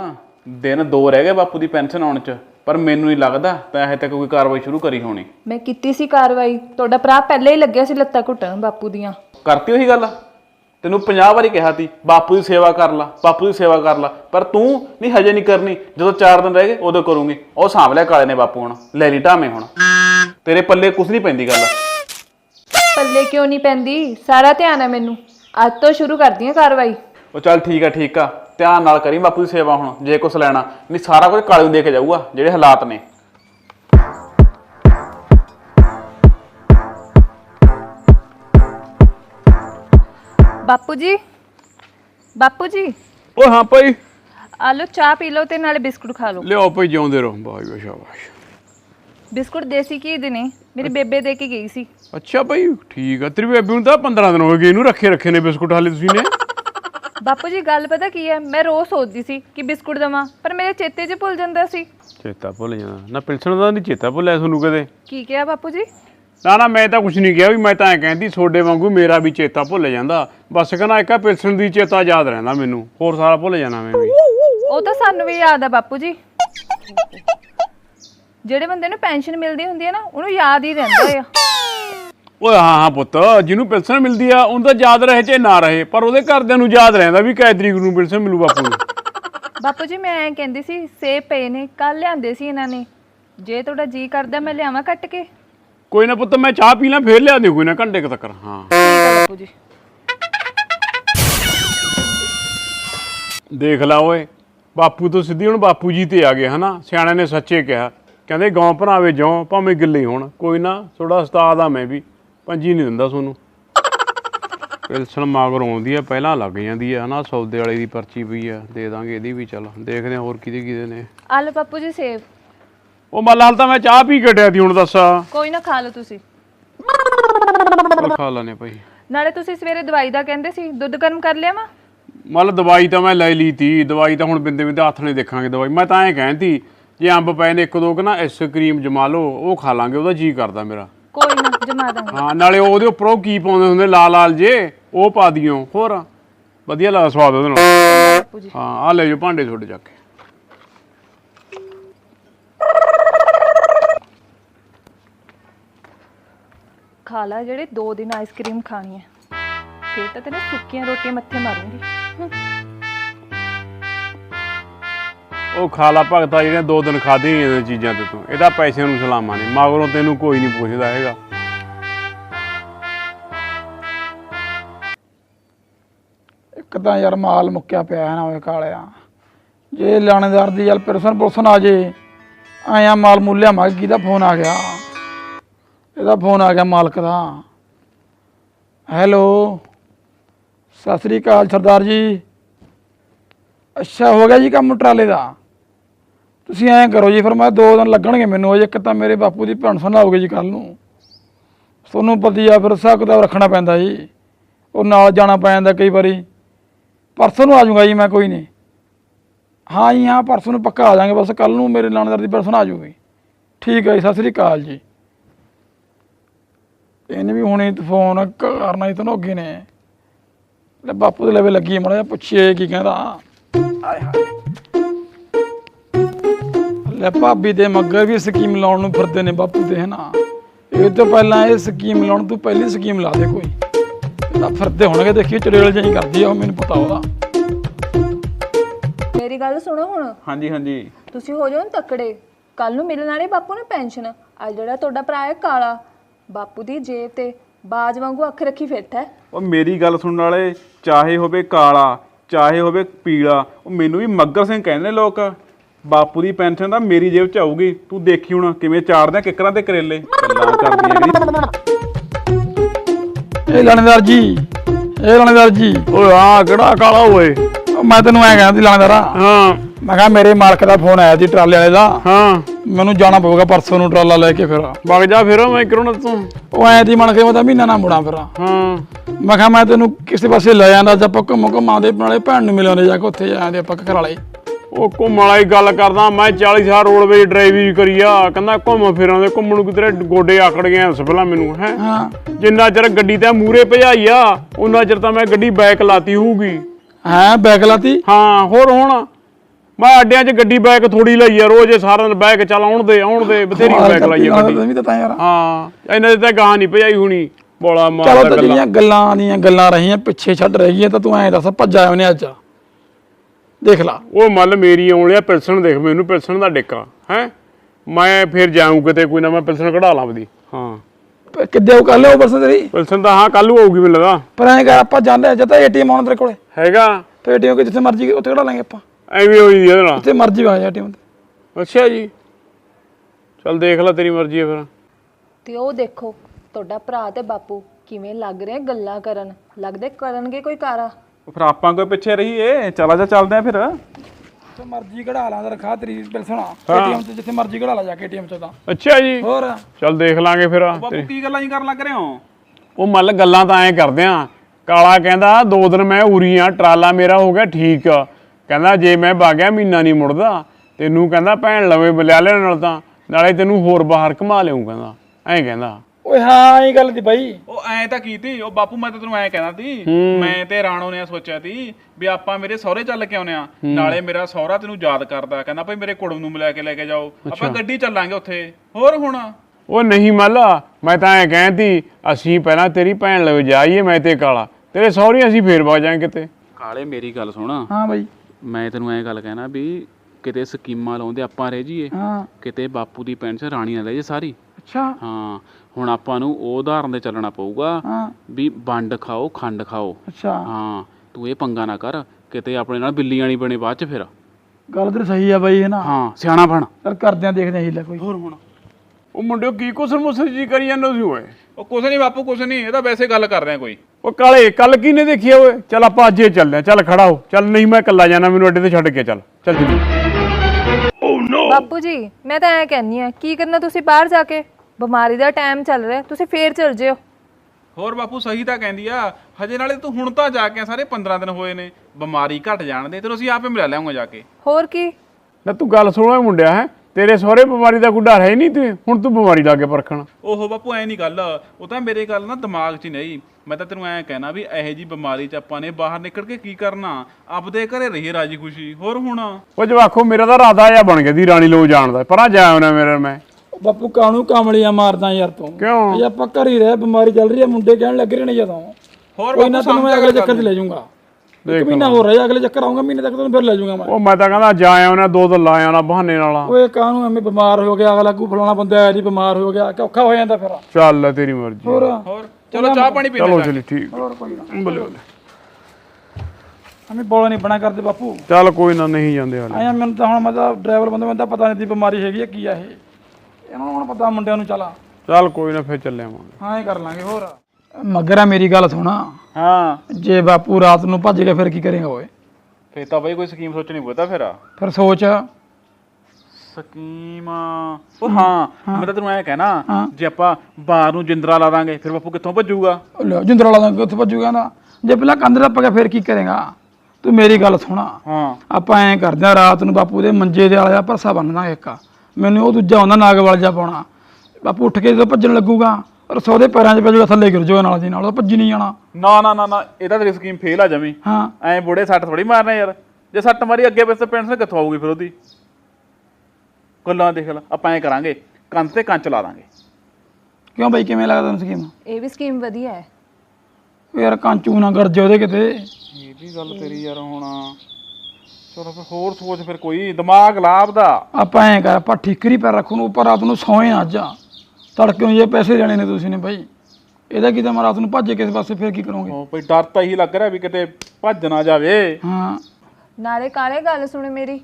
ਦਿਨ ਦੋ ਰਹਿ ਗਏ ਬਾਪੂ ਦੀ ਪੈਨਸ਼ਨ ਆਉਣ ਚ ਪਰ ਮੈਨੂੰ ਨਹੀਂ ਲੱਗਦਾ ਤਾਂ ਹਜੇ ਤੱਕ ਕੋਈ ਕਾਰਵਾਈ ਸ਼ੁਰੂ ਕਰੀ ਹੋਣੀ। ਮੈਂ ਕੀਤੀ ਸੀ ਕਾਰਵਾਈ ਤੁਹਾਡਾ ਭਰਾ ਪਹਿਲੇ ਹੀ ਲੱਗਿਆ ਸੀ ਲੱਤਾਂ ਘੁੱਟਣ ਬਾਪੂ ਦੀਆਂ। ਕਰਤੀ ਉਹੀ ਗੱਲ? ਤੈਨੂੰ 50 ਵਾਰੀ ਕਿਹਾ ਸੀ ਬਾਪੂ ਦੀ ਸੇਵਾ ਕਰ ਲਾ ਬਾਪੂ ਦੀ ਸੇਵਾ ਕਰ ਲਾ ਪਰ ਤੂੰ ਨਹੀਂ ਹਜੇ ਨਹੀਂ ਕਰਨੀ। ਜਦੋਂ 4 ਦਿਨ ਰਹਿ ਗਏ ਉਦੋਂ ਕਰੂੰਗੀ। ਉਹ ਸਾਂਭ ਲਿਆ ਕਾਲੇ ਨੇ ਬਾਪੂ ਹੁਣ ਲੈ ਲਈ ਢਾਵੇਂ ਹੁਣ। ਤੇਰੇ ਪੱਲੇ ਕੁਝ ਨਹੀਂ ਪੈਂਦੀ ਗੱਲ। ਪੱਲੇ ਕਿਉਂ ਨਹੀਂ ਪੈਂਦੀ? ਸਾਰਾ ਧਿਆਨ ਹੈ ਮੈਨੂੰ। ਅੱਜ ਤੋਂ ਸ਼ੁਰੂ ਕਰਦੀ ਹਾਂ ਕਾਰਵਾਈ। ਉਹ ਚੱਲ ਠੀਕ ਆ ਠੀਕ ਆ। ਧਿਆਨ ਨਾਲ ਕਰੀ ਬਾਪੂ ਦੀ ਸੇਵਾ ਹੁਣ ਜੇ ਕੁਛ ਲੈਣਾ। ਨਹੀਂ ਸਾਰਾ ਕੁਝ ਕਾਲੇ ਨੂੰ ਦੇ ਕੇ ਜਾਊਗਾ ਜਿਹੜੇ ਹਾਲਾਤ ਨੇ। ਬਾਪੂ ਜੀ? ਬਾਪੂ ਜੀ? ਓ ਹਾਂ ਭਾਈ। ਆ ਲਓ ਚਾਹ ਪੀ ਲਓ ਤੇ ਨਾਲੇ ਬਿਸਕੁਟ ਖਾ ਲਓ। ਲਿਓ ਭਾਈ ਜਿਉਂਦੇ ਰਹੋ। ਵਾਹ ਸ਼ਾਬਾਸ਼। ਬਿਸਕੁਟ ਦੇਸੀ ਘੀ ਦੇ ਨੇ। ਮੇਰੀ ਬੇਬੇ ਦੇ ਕੇ ਗਈ ਸੀ। ਅੱਛਾ ਭਾਈ ਠੀਕ ਆ। ਤੇਰੀ ਬੇਬੀ ਨੂੰ ਤਾਂ 15 ਦਿਨ ਹੋ ਗਏ ਇਹਨੂੰ ਰੱਖੇ ਰੱਖੇ ਨੇ ਬਿਸਕੁਟ ਹਾਲੇ ਤੁਸੀਂ ਨੇ। ਬਾਪੂ ਜੀ ਗੱਲ ਪਤਾ ਕੀ ਹੈ? ਮੈਂ ਰੋਜ਼ ਸੋਚਦੀ ਸੀ ਕਿ ਬਿਸਕੁਟ ਦਵਾਂ ਪਰ ਮੇਰੇ ਚੇਤੇ 'ਚ ਭੁੱਲ ਜਾਂਦਾ ਸੀ। ਚੇਤਾ ਭੁੱਲ ਜਾਣਾ ਨਾ ਪਿਲਸਣ ਦਾ ਨਹੀਂ ਚੇਤਾ ਭੁੱਲਿਆ ਤੁਹਾਨੂੰ ਕਦੇ? ਕੀ ਕਿਹਾ ਬਾਪੂ ਜੀ? ਨਾ ਨਾ ਮੈਂ ਤਾਂ ਕੁਝ ਨਹੀਂ ਕਿਹਾ ਵੀ ਮੈਂ ਤਾਂ ਐ ਕਹਿੰਦੀ ਛੋਡੇ ਵਾਂਗੂ ਮੇਰਾ ਵੀ ਚੇਤਾ ਭੁੱਲ ਜਾਂਦਾ। ਬਸ ਕਹਿੰਦਾ ਇੱਕ ਪਿਲਸਣ ਦੀ ਚੇਤਾ ਯਾਦ ਰਹਿੰਦਾ ਮੈਨੂੰ ਹੋਰ ਸਾਰਾ ਭੁੱਲ ਜਾਣਾ ਮੈਂ ਵੀ। ਉਹ ਤਾਂ ਸਾਨੂੰ ਵੀ ਯਾਦ ਆ ਬਾਪੂ ਜੀ। ਜਿਹੜੇ ਬੰਦੇ ਨੂੰ ਪੈਨਸ਼ਨ ਮਿਲਦੀ ਹੁੰਦੀ ਹੈ ਨਾ ਉਹਨੂੰ ਯਾਦ ਹੀ ਰਹਿੰਦਾ ਆ। ਓਏ ਹਾਂ ਹਾਂ ਪੁੱਤ ਜਿਹਨੂੰ ਪਿਲਸਣ ਮਿਲਦੀ ਆ ਉਹਨੂੰ ਤਾਂ ਯਾਦ ਰਹੇ ਚਾਹੇ ਨਾ ਰਹੇ ਪਰ ਉਹਦੇ ਘਰਦਿਆਂ ਨੂੰ ਯਾਦ ਰਹਿੰਦਾ ਵੀ ਕੈ ਤਰੀਕ ਨੂੰ ਪਿਲਸਣ ਮਿਲੂ ਬਾਪੂ ਨੂੰ। ਬਾਪੂ ਜੀ ਮੈਂ ਐਂ ਕਹਿੰਦੀ ਸੀ ਸੇਬ ਪਏ ਨੇ ਕੱਲ ਲਿਆਂਦੇ ਸੀ ਇਹਨਾਂ ਨੇ। ਜੇ ਤੁਹਾਡਾ ਜੀ ਕਰਦਾ ਮੈਂ ਲਿਆਵਾਂ ਕੱਟ ਕੇ। ਠੀਕ ਕੋਈ ਨਾ ਪੁੱਤ ਮੈਂ ਚਾਹ ਪੀ ਲਾਂ ਫੇਰ ਲਿਆ ਦਿਓ ਕੋਈ ਨਾ ਘੰਟੇ ਕੁ ਤੱਕ ਹਾਂ। ਆ ਬਾਪੂ ਜੀ। ਦੇਖ ਲਾ ਓਏ ਬਾਪੂ ਤੋਂ ਸਿੱਧੀ ਹੁਣ ਬਾਪੂ ਜੀ ਤੇ ਆ ਗਏ ਹਨਾ? ਸਿਆਣਿਆਂ ਨੇ ਸੱਚੇ ਕਿਹਾ। ਕਹਿੰਦੇ ਗਾਂ ਭਰਾਵੇ ਜੋਂ ਭਾਵੇਂ ਗਿੱਲੇ ਹੋਣ ਕੋਈ ਨਾ ਥੋੜਾ ਉਸਤਾਦ ਆ ਮੈਂ ਵੀ। ਪੰਜੀ ਨਹੀਂ ਦਿੰਦਾ ਤੁਹਾਨੂੰ ਪਿਲਸਣ ਮਾਗਰ ਆਉਂਦੀ ਆ ਪਹਿਲਾਂ ਲੱਗ ਜਾਂਦੀ ਆ ਹਨਾ ਸੌਦੇ ਵਾਲੇ ਦੀ ਪਰਚੀ ਪਈ ਆ ਦੇ ਦਾਂਗੇ ਇਹਦੀ ਵੀ ਚੱਲ ਦੇਖਦੇ ਆ ਹੋਰ ਕਿਹਦੇ ਕਿਹਦੇ ਨੇ। ਆ ਲਓ ਜੀ ਸੇਬ। ਉਹ ਮੱਲ ਹਾਲ ਤਾਂ ਮੈਂ ਚਾਹ ਪੀ ਹਟਿਆ ਸੀ ਹੁਣ ਦੱਸ। ਕੋਈ ਨਾ ਖਾ ਲਓ ਤੁਸੀਂ। ਖਾ ਲੈਨੇ ਭਾਈ। ਨਾਲੇ ਤੁਸੀਂ ਸਵੇਰੇ ਦਵਾਈ ਦਾ ਕਹਿੰਦੇ ਸੀ ਦੁੱਧ ਗਰਮ ਕਰ ਲਿਆ ਵਾ? ਮੱਲ ਦਵਾਈ ਤਾਂ ਮੈਂ ਲੈ ਲਈ ਤੀ ਦਵਾਈ ਤਾਂ ਹੁਣ ਬਿੰਦੇ ਬਿੰਦੇ ਹੱਥ ਨੇ ਦੇਖਾਂਗੇ ਦਵਾਈ। ਮੈਂ ਤਾਂ ਐਂ ਕਹਿੰਦੀ ਜੇ ਅੰਬ ਪਏ ਨੇ ਇੱਕ ਦੋ ਕਿ ਨਾ ਆਈਸਕ੍ਰੀਮ ਜਮਾ ਲਓ ਉਹ ਖਾ ਲਾਂਗੇ ਉਹਦਾ ਜੀ ਕਰਦਾ ਮੇਰਾ। ਕੋਈ ਨਾ ਜਮਾ ਦਾਂਗੇ। ਹਾਂ ਨਾਲੇ ਉਹਦੇ ਉੱਪਰ ਉਹ ਕੀ ਪਾਉਂਦੇ ਹੁੰਦੇ? ਲਾਲ ਲਾਲ ਜੇ ਉਹ ਪਾ ਦਿਓ। ਹੋਰ? ਵਧੀਆ ਲੱਗਦਾ ਸਵਾਦ ਉਹਦੇ ਨਾਲ। ਬਾਪੂ ਜੀ ਹਾਂ ਆ ਲੈ ਜਾਓ ਭਾਂਡੇ ਤੁਹਾਡੇ ਜਾ ਕੇ। ਖਾ ਲਾ ਜਿਹੜੇ ਦੋ ਦਿਨ ਆਈਸਕ੍ਰੀਮ ਖਾਣੀ ਹੈ। ਫੇਰ ਤਾਂ ਤੈਨੂੰ ਸੁੱਕੀਆਂ ਰੋਟੀਆਂ ਮੱਥੇ ਮਾਰੂੰਗੀ। ਉਹ ਖਾ ਲਾ ਭਗਤਾ ਜਿਹੜੀਆਂ ਦੋ ਦਿਨ ਖਾਧੀ ਇਹਨਾਂ ਚੀਜ਼ਾਂ ਤੇ ਤੂੰ। ਇਹਦਾ ਪੈਸਿਆਂ ਨੂੰ ਸਲਾਮਾਂ ਨੇ ਮਗਰੋਂ ਤੈਨੂੰ ਕੋਈ ਨਹੀਂ ਪੁੱਛਦਾ ਹੈਗਾ। ਇੱਕ ਤਾਂ ਯਾਰ ਮਾਲ ਮੁੱਕਿਆ ਪਿਆ ਹੈ ਨਾ ਓਏ ਕਾਲਿਆ। ਜੇ ਲਾਣੇਦਾਰ ਦੀ ਯਾਰ ਪਰਸਨ ਪਰਸਨ ਆ ਜੇ। ਆਇਆ ਮਾਲ ਮੁੱਲਿਆ ਮਾਗੀ ਦਾ ਫੋਨ ਆ ਗਿਆ? ਇਹਦਾ ਫੋਨ ਆ ਗਿਆ ਮਾਲਕ ਦਾ। ਹੈਲੋ, ਸਤਿ ਸ੍ਰੀ ਅਕਾਲ ਸਰਦਾਰ ਜੀ। ਅੱਛਾ, ਹੋ ਗਿਆ ਜੀ ਕੰਮ ਟਰਾਲੇ ਦਾ। ਤੁਸੀਂ ਐਂ ਕਰੋ ਜੀ, ਫਿਰ ਮੈਂ ਦੋ ਦਿਨ ਲੱਗਣਗੇ ਮੈਨੂੰ। ਅਜੇ ਇੱਕ ਤਾਂ ਮੇਰੇ ਬਾਪੂ ਦੀ ਪੈਨਸ਼ਨ ਆਉਗੀ ਜੀ ਕੱਲ ਨੂੰ। ਤੁਹਾਨੂੰ ਪਤੀ ਆ, ਫਿਰ ਹਿਸਾਬ ਕਿਤਾਬ ਰੱਖਣਾ ਪੈਂਦਾ ਜੀ। ਉਹ ਨਾਲ ਜਾਣਾ ਪੈ ਜਾਂਦਾ ਕਈ ਵਾਰੀ। ਪਰਸੋਂ ਨੂੰ ਆ ਜਾਊਗਾ ਜੀ ਮੈਂ, ਕੋਈ ਨਹੀਂ। ਹਾਂ ਜੀ, ਹਾਂ, ਪਰਸੋਂ ਨੂੰ ਪੱਕਾ ਆ ਜਾਾਂਗੇ ਬਸ ਕੱਲ ਨੂੰ ਮੇਰੇ ਲਾਣੇਦਾਰ ਦੀ ਪਰਸੋਂ ਆ ਜਾਊਗੀ। ਠੀਕ ਹੈ ਜੀ, ਸਤਿ ਸ੍ਰੀ ਅਕਾਲ ਜੀ। ਇਹਨੇ ਵੀ ਹੁਣੇ ਫੋਨ ਕਰਨਾ ਹੀ ਤਨੋਂ ਅੱਗੇ ਨੇ। ਲੈ ਬਾਪੂ ਦੇ ਲਵੇ ਲੱਗੀ ਮੜਾ ਪੁੱਛੀਏ ਕੀ ਕਹਿੰਦਾ। ਆਏ ਹਾਏ। ਲੈ ਭਾਬੀ ਦੇ ਮੱਗਰ ਵੀ ਸਕੀਮ ਲਾਉਣ ਨੂੰ ਫਿਰਦੇ ਨੇ ਬਾਪੂ ਦੇ ਹਨਾ ਇਹ ਤੋਂ ਪਹਿਲਾਂ ਇਹ ਸਕੀਮ ਲਾਉਣ, ਤੋਂ ਪਹਿਲੀ ਸਕੀਮ ਲਾ ਦੇ ਕੋਈ। ਇਹਦਾ ਫਿਰਦੇ ਹੋਣਗੇ ਦੇਖੀ ਚੜੇਲ ਜਿਹੀ ਕਰਦੀ ਆ ਉਹ ਮੈਨੂੰ ਪਤਾ ਉਹਦਾ। ਮੇਰੀ ਗੱਲ ਸੁਣੋ ਹੁਣ। ਹਾਂਜੀ ਹਾਂਜੀ। ਤੁਸੀਂ ਹੋ ਜਾਓ ਨਾ ਤੱਕੜੇ। ਕੱਲ ਨੂੰ ਮਿਲਣ ਵਾਲੇ ਬਾਪੂ ਨੂੰ ਪੈਨਸ਼ਨ। ਅੱਜ ਜਿਹੜਾ ਤੁਹਾਡਾ ਭਰਾ ਹੈ ਕਾਲਾ ਬਾਪੂ ਦੀ ਜੇਬ ਤੇ ਬਾਜ ਵਾਂਗੂ ਅੱਖ ਰੱਖੀ ਫਿਰਦਾ ਹੈ। ਉਹ ਮੇਰੀ ਗੱਲ ਸੁਣਨ ਵਾਲੇ ਚਾਹੇ ਹੋਵੇ ਕਾਲਾ ਚਾਹੇ ਹੋਵੇ ਪੀਲਾ ਉਹ ਮੈਨੂੰ ਵੀ ਮੱਗਰ ਸਿੰਘ ਕਹਿੰਦੇ ਨੇ ਲੋਕ। ਬਾਪੂ ਦੀ ਪੈਨਸ਼ਨ ਤਾਂ ਮੇਰੀ ਜੇਬ 'ਚ ਆਊਗੀ। ਤੂੰ ਦੇਖੀ ਹੁਣ ਕਿਵੇਂ ਚਾੜਦੇ ਆ ਕਿੱਕਰਾਂ ਤੇ ਕਰੇਲੇ। ਗੱਲਾਂ ਕਰਦੀ ਹੈਗੀ। ਇਹ ਲਾਣੇਦਾਰ ਜੀ। ਇਹ ਲਾਣੇਦਾਰ ਜੀ। ਓਏ ਹਾਂ ਕਿਹੜਾ ਕਾਲਾ ਓਏ? ਉਹ ਮੈਂ ਤੈਨੂੰ ਐ ਕਹਿੰਦਾ ਸੀ ਲਾਣੇਦਾਰਾ ਹਾਂ। ਮੈਂ ਕਿਹਾ ਮੇਰੇ ਮਾਲਕ ਦਾ ਫੋਨ ਆਇਆ ਸੀ ਟਰਾਲੇ ਵਾਲੇ ਦਾ। ਹਾਂ। ਮੈਨੂੰ ਜਾਣਾ ਪਊਗਾ ਪਰਸੋਂ ਨੂੰ ਟਰਾਲਾ ਲੈ ਕੇ ਫਿਰ। ਵਗ ਜਾ ਫਿਰ ਮੈਂ ਕਰਾਉਣਾ ਤੂੰ। ਉਹ ਐ ਦੀ ਮਣ ਕੇ ਤਾਂ ਮਹੀਨਾ ਨਾ ਮੁੜਾਂ ਫਿਰ। ਹਾਂ। ਮੈਂ ਕਿਹਾ ਮੈਂ ਤੈਨੂੰ ਕਿਸੇ ਪਾਸੇ ਲੈ ਜਾਂਦਾ ਜਦ ਆਪਾਂ ਘੁੰਮ ਘੁੰਮਾਉਂਦੇ ਨਾਲੇ ਭੈਣ ਨੂੰ ਮਿਲਾਉਂਦੇ ਜਾ ਕੇ ਉੱਥੇ ਜਾਂਦੇ ਆਪਾਂ ਘਰ ਵਾਲੇ। ਉਹ ਘੁੰਮਣ ਵਾਲੀ ਗੱਲ ਕਰਦਾ ਮੈਂ 40 ਸਾਲ ਰੋਡਵੇਜ ਡਰਾਈਵਿੰਗ ਕਰੀ ਆ। ਕਹਿੰਦਾ ਘੁੰਮ ਫਿਰਾਂ ਦੇ ਘੁੰਮਣ ਨੂੰ ਕਿਤੇ ਗੋਡੇ ਆਕੜ ਗਏ ਹੱਸ ਪਹਿਲਾਂ ਮੈਨੂੰ ਹੈ। ਹਾਂ। ਜਿੰਨਾ ਚਿਰ ਗੱਡੀ ਤੇ ਮੂਰੇ ਭਜਾਈ ਆ ਉਹਨਾਂ ਚਿਰ ਤਾਂ ਮੈਂ ਗੱਡੀ ਬੈਕ ਲਾਤੀ ਹੋਊਗੀ। ਹੈ ਬੈਗ ਲਾਤੀ? ਹਾਂ ਹੋਰ ਹੁਣ? ਮੈਂ ਅੱਡਿਆਂ 'ਚ ਗੱਡੀ ਬੈਕ ਥੋੜੀ ਲਈ ਆ ਰੋਜ਼ ਇਹ ਸਾਰਾ ਦਿਨ ਬੈਕ ਚੱਲ ਆਉਣ ਦੇ ਆਉਣ ਦੇ ਬਥੇਰੀ ਬੈਕ ਲਾਈ ਆ ਗੱਡੀ ਵੀ ਤਾਂ ਤਾਂ ਯਾਰ। ਹਾਂ ਇਹਨਾਂ ਦੇ ਤਾਂ ਗਾਂ ਨਹੀਂ ਭਜਾਈ ਹੋਣੀ। ਬੋਲਾ ਚਲੋ ਤਾਂ ਗੱਲਾਂ। ਜਿਹੜੀਆਂ ਗੱਲਾਂ ਦੀਆਂ ਗੱਲਾਂ ਰਹੀਆਂ ਪਿੱਛੇ ਛੱਡ ਰਹੀਆਂ ਤਾਂ ਤੂੰ ਐਂ ਦੱਸ ਭੱਜ ਆਇਆ ਉਹਨੇ ਅੱਜ। ਦੇਖ ਲਾ। ਉਹ ਮੱਲ ਮੇਰੀ ਆਉਣ ਲਿਆ ਪਿਲਸਣ ਦੇਖ ਮੈਨੂੰ ਪਿਲਸਣ ਦਾ ਡਿੱਕਾ ਹੈ? ਮੈਂ ਫਿਰ ਜਾਊਂ ਕਿਤੇ ਕੋਈ ਨਾ ਮੈਂ ਪਿਲਸਣ ਕਢਾ ਲਾਂ ਆਪਦੀ। ਹਾਂ। ਕਿੱਦੇ ਉਹ ਕਰ ਲਿਓ ਬਸ ਤੇਰੀ? ਪਿਲਸਣ ਤਾਂ ਹਾਂ ਕੱਲ ਨੂੰ ਆਊਗੀ ਮੈਨੂੰ ਲੱਗਾ ਪਰ ਐਂ ਕਰ ਆਪਾਂ ਜਾਂਦੇ ਜਦ ਤਾਂ ਏਟੀਐਮ ਆਉਣ ਤੇਰੇ ਕੋਲੇ। ਹੈਗਾ? ਤੇ ਏਟੀਐਮ ਕਿ ਜਿੱਥੇ ਮਰਜ਼ੀ ਉੱਥੇ ਕਢਾ ਲਾਂਗੇ ਆਪਾਂ। ਐਵੇਂ ਹੋਈ ਦੀ ਇਹਦੇ ਨਾਲ ਜਿੱਥੇ ਮਰਜ਼ੀ ਆ ਜਾ ਏਟੀਐਮ ਤੇ। ਅੱਛਾ ਜੀ। ਚੱਲ ਦੇਖ ਲੈ ਤੇਰੀ ਮਰਜ਼ੀ ਹੈ ਫਿਰ। ਤੇ ਉਹ ਦੇਖੋ ਤੁਹਾਡਾ ਭਰਾ ਤੇ ਬਾਪੂ ਕਿਵੇਂ ਲੱਗ ਰਹੇ ਗੱਲਾਂ ਕਰਨ? ਲੱਗਦੇ ਕਰਨਗੇ ਕੋਈ ਕਾਰਾ? ਫਿਰ ਆਪਾਂ ਕੋਈ ਪਿੱਛੇ ਰਹੀਏ ਚਲਾ ਜਾ ਚੱਲਦੇ ਆ ਫਿਰ। ਮਰਜ਼ੀ ਕਢਾ ਲਾਂ ਰਖਾ ਤੇਰੀ ਪਿਲਸਣਾ ਏਟੀਐਮ ਤੇ ਜਿੱਥੇ ਮਰਜ਼ੀ ਕਢਾ ਲਾ ਜਾ ਕੇ ਏਟੀਐਮ ਚ ਤਾਂ। ਅੱਛਾ ਜੀ। ਹੋਰ? ਚੱਲ ਦੇਖ ਲਾਂਗੇ ਫਿਰ। ਬਾਪੂ ਕੀ ਗੱਲਾਂ ਹੀ ਕਰਨ ਲੱਗ ਰਹੇ ਹੋ? ਉਹ ਮੱਲ ਗੱਲਾਂ ਤਾਂ ਐਂ ਕਰਦੇ ਆ। ਕਾਲਾ ਕਹਿੰਦਾ ਦੋ ਦਿਨ ਮੈਂ ਉਰੀ ਆ ਟਰਾਲਾ ਮੇਰਾ ਹੋ ਗਿਆ ਠੀਕ ਕਹਿੰਦਾ ਜੇ ਮੈਂ ਬਾਗਿਆ ਮਹੀਨਾ ਨਹੀਂ ਮੁੜਦਾ। ਤੈਨੂੰ ਕਹਿੰਦਾ ਭੈਣ ਲਵੇ ਬਲਿਆ ਲੈਣ ਨਾਲ ਤਾਂ। ਨਾਲੇ ਤੈਨੂੰ ਹੋਰ ਬਾਹਰ ਘੁਮਾ ਲਿਆਉਂ ਕਹਿੰਦਾ। ਐਂ ਕਹਿੰਦਾ। ਓਏ ਹਾਂ ਇਹ ਗੱਲ ਦੀ ਬਾਈ। ਉਹ ਐ ਤਾਂ ਕੀਤੀ ਉਹ ਬਾਪੂ ਮੈਂ ਤਾਂ ਤੈਨੂੰ ਐ ਕਹਿਣਾ ਸੀ ਮੈਂ ਤੇ ਰਾਣੋ ਨੇ ਸੋਚਿਆ ਸੀ ਵੀ ਆਪਾਂ ਮੇਰੇ ਸਹੁਰੇ ਚੱਲ ਕੇ ਆਉਨੇ ਆ ਨਾਲੇ ਮੇਰਾ ਸਹੁਰਾ ਤੈਨੂੰ ਯਾਦ ਕਰਦਾ ਕਹਿੰਦਾ ਭਾਈ ਮੇਰੇ ਕੁੜਮ ਨੂੰ ਮਿਲਾ ਕੇ ਲੈ ਕੇ ਜਾਓ ਆਪਾਂ ਗੱਡੀ ਚੱਲਾਂਗੇ ਉੱਥੇ ਹੋਰ ਹੁਣ? ਉਹ ਨਹੀਂ ਮੱਲ ਮੈਂ ਤਾਂ ਐਂ ਕਹਿੰਦੀ ਅਸੀਂ ਪਹਿਲਾਂ ਤੇਰੀ ਭੈਣ ਲਵੇ ਜਾਈਏ ਮੈਂ ਤੇ ਕਾਲਾ ਤੇਰੇ ਸਹੁਰੇ ਅਸੀਂ ਫੇਰ ਵਾ ਜਾਾਂਗੇ ਕਿਤੇ। ਕਾਲੇ ਮੇਰੀ ਗੱਲ ਸੁਣ। ਹਾਂ ਬਾਈ। ਮੈਂ ਤੈਨੂੰ ਐ ਗੱਲ ਕਹਿਣਾ ਵੀ ਕਿਤੇ ਸਕੀਮਾਂ ਲਾਉਂਦੇ ਆਪਾਂ ਰਹਿ ਜੀਏ ਹਾਂ। ਕਿਤੇ ਬਾਪੂ ਦੀ ਪੈਨਸ਼ਨ ਰਾਣੀ ਨਾਲ ਲੈ ਜੇ ਸਾਰੀ। ਅੱਛਾ। ਹਾਂ ਹੁਣ ਆਪਾਂ ਨੂੰ ਉਹ ਉਦਾਹਰਨ ਤੇ ਚੱਲਣਾ ਪਊਗਾ ਹਾਂ। ਵੀ ਵੰਡ ਖਾਓ ਖੰਡ ਖਾਓ। ਅੱਛਾ। ਹਾਂ ਤੂੰ ਇਹ ਪੰਗਾ ਨਾ ਕਰ ਕਿਤੇ ਆਪਣੇ ਨਾਲ ਬਿੱਲੀਆਂ ਨਹੀਂ ਬਣੇ ਬਾਅਦ ਚ ਫਿਰ। ਗੱਲ ਤੇ ਸਹੀ ਆ ਬਾਈ ਹੈ ਨਾ? ਹਾਂ ਸਿਆਣਾ ਬਣ। ਚੱਲ ਕਰਦੇ ਆ ਦੇਖਦੇ ਆ ਹੀਲਾ ਕੋਈ। ਹੋਰ ਹੁਣ? ਉਹ ਮੁੰਡਿਓ ਕੀ ਕੁਸਰ ਮੁਸਰ ਜੀ ਕਰੀ ਜਾਂਦੇ ਸੀ ਓਏ? ਉਹ ਕੁਛ ਨਹੀਂ ਬਾਪੂ ਕੁਛ ਨਹੀਂ ਇਹ ਤਾਂ ਵੈਸੇ ਗੱਲ ਕਰ ਰਹੇ ਕੋਈ। ਉਹ ਕਾਲੇ ਕੱਲ ਕਿਨੇ ਦੇਖਿਆ ਓਏ? ਚੱਲ ਆਪਾਂ ਅੱਜ ਹੀ ਚੱਲਦੇ ਆ ਚੱਲ ਖੜਾ ਹੋ। ਚੱਲ ਨਹੀਂ ਮੈਂ ਇਕੱਲਾ ਜਾਣਾ ਮੈਨੂੰ ਅੱਡੇ ਤੇ ਛੱਡ ਕੇ ਚੱਲ। ਚੱਲ ਜੀ। ਬਾਪੂ ਜੀ ਮੈਂ ਤਾਂ ਐ ਕਹਿੰਨੀ ਆ ਕੀ ਕਰਨਾ ਤੁਸੀਂ ਬਾਹਰ ਜਾ ਕੇ? ਬਿਮਾਰੀ ਦਾ ਟਾਈਮ ਚੱਲ ਰਿਹਾ ਤੁਸੀਂ ਫੇਰ ਚਲ ਜਿਓ। ਹੋਰ ਬਾਪੂ ਸਹੀ ਤਾਂ ਕਹਿੰਦੀ ਆ ਹਜੇ ਨਾਲੇ ਤੂੰ ਹੁਣ ਤਾਂ ਜਾ ਕੇ ਆ, ਸਾਰੇ 15 ਦਿਨ ਹੋਏ ਨੇ ਬਿਮਾਰੀ ਘਟ ਜਾਣ ਦੇ ਤੈਨੂੰ ਅਸੀਂ ਆਪੇ ਮਿਲਾ ਲਿਆਉਂਗਾ ਜਾ ਕੇ। ਹੋਰ ਕੀ? ਨਾ ਤੂੰ ਗੱਲ ਸੁਣੋ ਮੁੰਡਿਆ ਹੈ। ਤੇਰੇ ਸਹੁਰੇ ਬਿਮਾਰੀ ਦਾ ਡਰ ਹੈ ਨਹੀਂ ਤੇ ਹੁਣ ਤੂੰ ਬਿਮਾਰੀ ਲਾ ਕੇ ਪਰਖਣ। ਓਹੋ ਬਾਪੂ ਐ ਨਹੀਂ ਗੱਲ ਉਹ ਤਾਂ ਮੇਰੇ ਗੱਲ ਨਾ ਦਿਮਾਗ 'ਚ ਹੀ ਨਹੀਂ। ਮੈਂ ਤਾਂ ਤੈਨੂੰ ਐ ਕਹਿਣਾ ਵੀ ਇਹੋ ਜੀ ਬਿਮਾਰੀ 'ਚ ਆਪਾਂ ਨੇ ਬਾਹਰ ਨਿਕਲ ਕੇ ਕੀ ਕਰਨਾ ਆਪਦੇ ਘਰੇ ਰਹੀਏ ਰਾਜੀ ਖੁਸ਼ੀ ਹੋਰ ਹੁਣ? ਉਹ ਜਵਾਖੋ ਮੇਰਾ ਤਾਂ ਰਾਦਾ ਜਿਹਾ ਬਣ ਗਿਆ ਦੀ ਰਾਣੀ ਲੋ ਜਾਣ ਦਾ ਪਰਾਂ ਜਾ ਆਉਣਾ ਮੇਰਾ ਮੈਂ। ਬਾਪੂ ਕਾਣੂ ਕਾਮਲੀਆਂ ਮਾਰਦਾ ਯਾਰ ਤੂੰ? ਕਿਉਂ? ਇਹ ਆਪਾਂ ਘਰ ਹੀ ਰਹਿ ਬਿਮਾਰੀ ਚੱਲ ਰਹੀ ਹੈ ਮੁੰਡੇ ਕਹਿਣ ਲੱਗ ਰਹੇ ਨੇ ਜਦੋਂ। ਹੋਰ ਕੋਈ ਨਾ ਤੈਨੂੰ ਮੈਂ ਅਗਲੇ ਗੱਲ ਚੱਕਰ 'ਚ ਲੈ ਜਾਊਂਗਾ। ਇੱਕ ਮਹੀਨਾ ਹੋ ਰਿਹਾ ਅਗਲੇ ਚੱਕਰ ਆਉਂਗਾ ਮਹੀਨੇ ਤੱਕ ਤੈਨੂੰ ਫਿਰ ਲੈ ਜਾਊਂਗਾ ਮੈਂ। ਉਹ ਮੈਂ ਤਾਂ ਕਹਿੰਦਾ ਜਾ ਆਉਣਾ ਦੋ ਦਿਨ ਲਾ ਆਉਣਾ ਬਹਾਨੇ ਨਾਲ। ਓਏ ਕਾਹਨੂੰ ਐਵੇਂ ਬਿਮਾਰ ਹੋ ਗਿਆ ਅਗਲਾ ਕੋ ਫਲਾਣਾ ਬੰਦਾ ਆਇਆ ਜੀ ਬਿਮਾਰ ਹੋ ਗਿਆ ਕਿ ਔਖਾ ਹੋ ਜਾਂਦਾ ਫਿਰ। ਚੱਲ ਤੇਰੀ ਮਰਜ਼ੀ। ਹੋਰ? ਹੋਰ? ਚਲੋ ਚਾਹ ਪਾਣੀ ਪੀ ਚਲੋ ਚਲੀ ਠੀਕ। ਹੋਰ ਕੋਈ ਨਾ। ਬੱਲੇ ਬੱਲੇ ਐਵੇਂ ਬੋਲ ਨਹੀਂ ਬਣਾ ਕਰਦੇ ਬਾਪੂ। ਚੱਲ ਕੋਈ ਨਾ ਨਹੀਂ ਜਾਂਦੇ ਹਾਲੇ। ਆਇਆ ਮੈਨੂੰ ਤਾਂ ਹੁਣ ਮੈਂ ਤਾਂ ਡਰਾਈਵਰ ਬੰਦੇ ਮੈਨੂੰ ਤਾਂ ਪਤਾ ਨਹੀਂ ਦੀ ਬਿਮਾਰੀ ਹੈਗੀ ਆ ਕੀ ਆ ਇਹ। ਇਹਨਾਂ ਨੂੰ ਹੁਣ ਪਤਾ ਮੁੰਡਿਆਂ ਨੂੰ ਚਲਾ। ਚੱਲ ਕੋਈ ਨਾ ਫਿਰ ਚੱਲੇ ਆਵਾਂਗੇ। ਹਾਂ ਇਹ ਕਰ ਲਾਂਗੇ ਹੋਰ। ਮਗਰਾ ਮੇਰੀ ਗੱਲ ਸੁਣਾ। ਹਾਂ। ਜੇ ਬਾਪੂ ਰਾਤ ਨੂੰ ਭੱਜ ਗਿਆ ਫਿਰ ਕੀ ਕਰੇਗਾ ਓਏ? ਫੇਰ ਤਾਂ ਬਈ ਕੋਈ ਸਕੀਮ ਸੋਚਣੀ ਪਊ ਤਾਂ ਫਿਰ ਫਿਰ ਸੋਚ। ਸਕੀਮ ਉਹ ਹਾਂ ਮੈਂ ਤਾਂ ਤੈਨੂੰ ਐ ਕਹਿਣਾ ਜੇ ਆਪਾਂ ਬਾਹਰ ਨੂੰ ਜਿੰਦਰਾ ਲਾ ਦਾਂਗੇ ਫਿਰ ਬਾਪੂ ਕਿੱਥੋਂ ਭੱਜੂਗਾ? ਲੈ ਜਿੰਦਰਾ ਲਾ ਦਾਂਗੇ ਉੱਥੇ ਭੱਜੂਗਾ ਨਾ? ਜੇ ਪਹਿਲਾਂ ਕੰਧ ਟੱਪ ਗਿਆ ਫਿਰ ਕੀ ਕਰੇਗਾ? ਤੂੰ ਮੇਰੀ ਗੱਲ ਸੁਣਾ। ਹਾਂ। ਆਪਾਂ ਐਂ ਕਰਦੇ ਆ ਰਾਤ ਨੂੰ ਬਾਪੂ ਦੇ ਮੰਜੇ ਦੇ ਵਾਲਾ ਜਿਹਾ ਪਰਸਾ ਬੰਨਣਾ ਇੱਕ। ਮੈਨੂੰ ਉਹ ਦੂਜਾ ਹੁੰਦਾ ਨਾਗ ਵਾਲਾ ਜਿਹਾ ਪਾਉਣਾ। ਬਾਪੂ ਉੱਠ ਕੇ ਜਦੋਂ ਭੱਜਣ ਲੱਗੂਗਾ ਰਸੋ ਦੇ ਪੈਰਾਂ 'ਚ ਪੈ ਜਾਊਗਾ ਥੱਲੇ ਗਿਰ ਜਾਊਗਾ ਨਾਲ ਦੀ ਨਾਲ ਉਹ ਭੱਜ ਨਹੀਂ ਜਾਣਾ। ਨਾ ਨਾ ਨਾ ਨਾ ਇਹ ਤਾਂ ਤੇਰੀ ਸਕੀਮ ਫੇਲ ਆ ਜਮੀ। ਹਾਂ। ਐਂ ਬੁੜੇ ਸੱਟ ਥੋੜੀ ਮਾਰਨਾ ਯਾਰ। ਜੇ ਸੱਟ ਮਾਰੀ ਅੱਗੇ ਪਿੱਛੇ ਪੈਂਟ ਕਿੱਥੋਂ ਆਊਗੀ ਫਿਰ ਉਹਦੀ? ਗੱਲਾਂ ਦੇਖ ਲੈ ਆਪਾਂ ਐਂ ਕਰਾਂਗੇ ਕੰਨ ਤੇ ਕੰਚ ਲਾ ਦਾਂਗੇ। ਕਿਉਂ ਬਈ ਕਿਵੇਂ ਲੱਗਦਾ ਤੈਨੂੰ ਸਕੀਮ ਇਹ ਵੀ ਸਕੀਮ ਵਧੀਆ ਹੈ। ਯਾਰ ਕਾਂਚੂ ਨਾ ਗੜ ਜਾ ਉਹਦੇ ਕਿਤੇ। ਇਹ ਵੀ ਗੱਲ ਤੇਰੀ ਯਾਰ ਹੁਣ ਚਲੋ ਫਿਰ ਹੋਰ ਸੋਚ ਫਿਰ ਕੋਈ ਦਿਮਾਗ ਲਾਭ ਦਾ। ਆਪਾਂ ਐਂ ਕਰ ਆਪਾਂ ਠਿਕਰੀ ਪੈਰ ਰੱਖੂ ਨੂੰ ਉੱਪਰ ਰਾਤ ਨੂੰ ਸੌਏ ਨਾ ਅੱਜ। ਤੜਕੇ ਨੂੰ ਜੇ ਪੈਸੇ ਦੇਣੇ ਨੇ ਤੁਸੀਂ ਨੇ ਬਾਈ ਇਹਦਾ ਕੀ ਤਾਂ ਮੈਂ ਰਾਤ ਨੂੰ ਭੱਜ ਕੇ ਕਿਸੇ ਪਾਸੇ ਫਿਰ ਕੀ ਕਰੋਗੇ? ਉਹ ਭਈ ਡਰ ਤਾਂ ਹੀ ਲੱਗ ਰਿਹਾ ਵੀ ਕਿਤੇ ਭੱਜ ਨਾ ਜਾਵੇ। ਹਾਂ। ਨਾਲੇ ਕਾਲੇ ਗੱਲ ਸੁਣ ਮੇਰੀ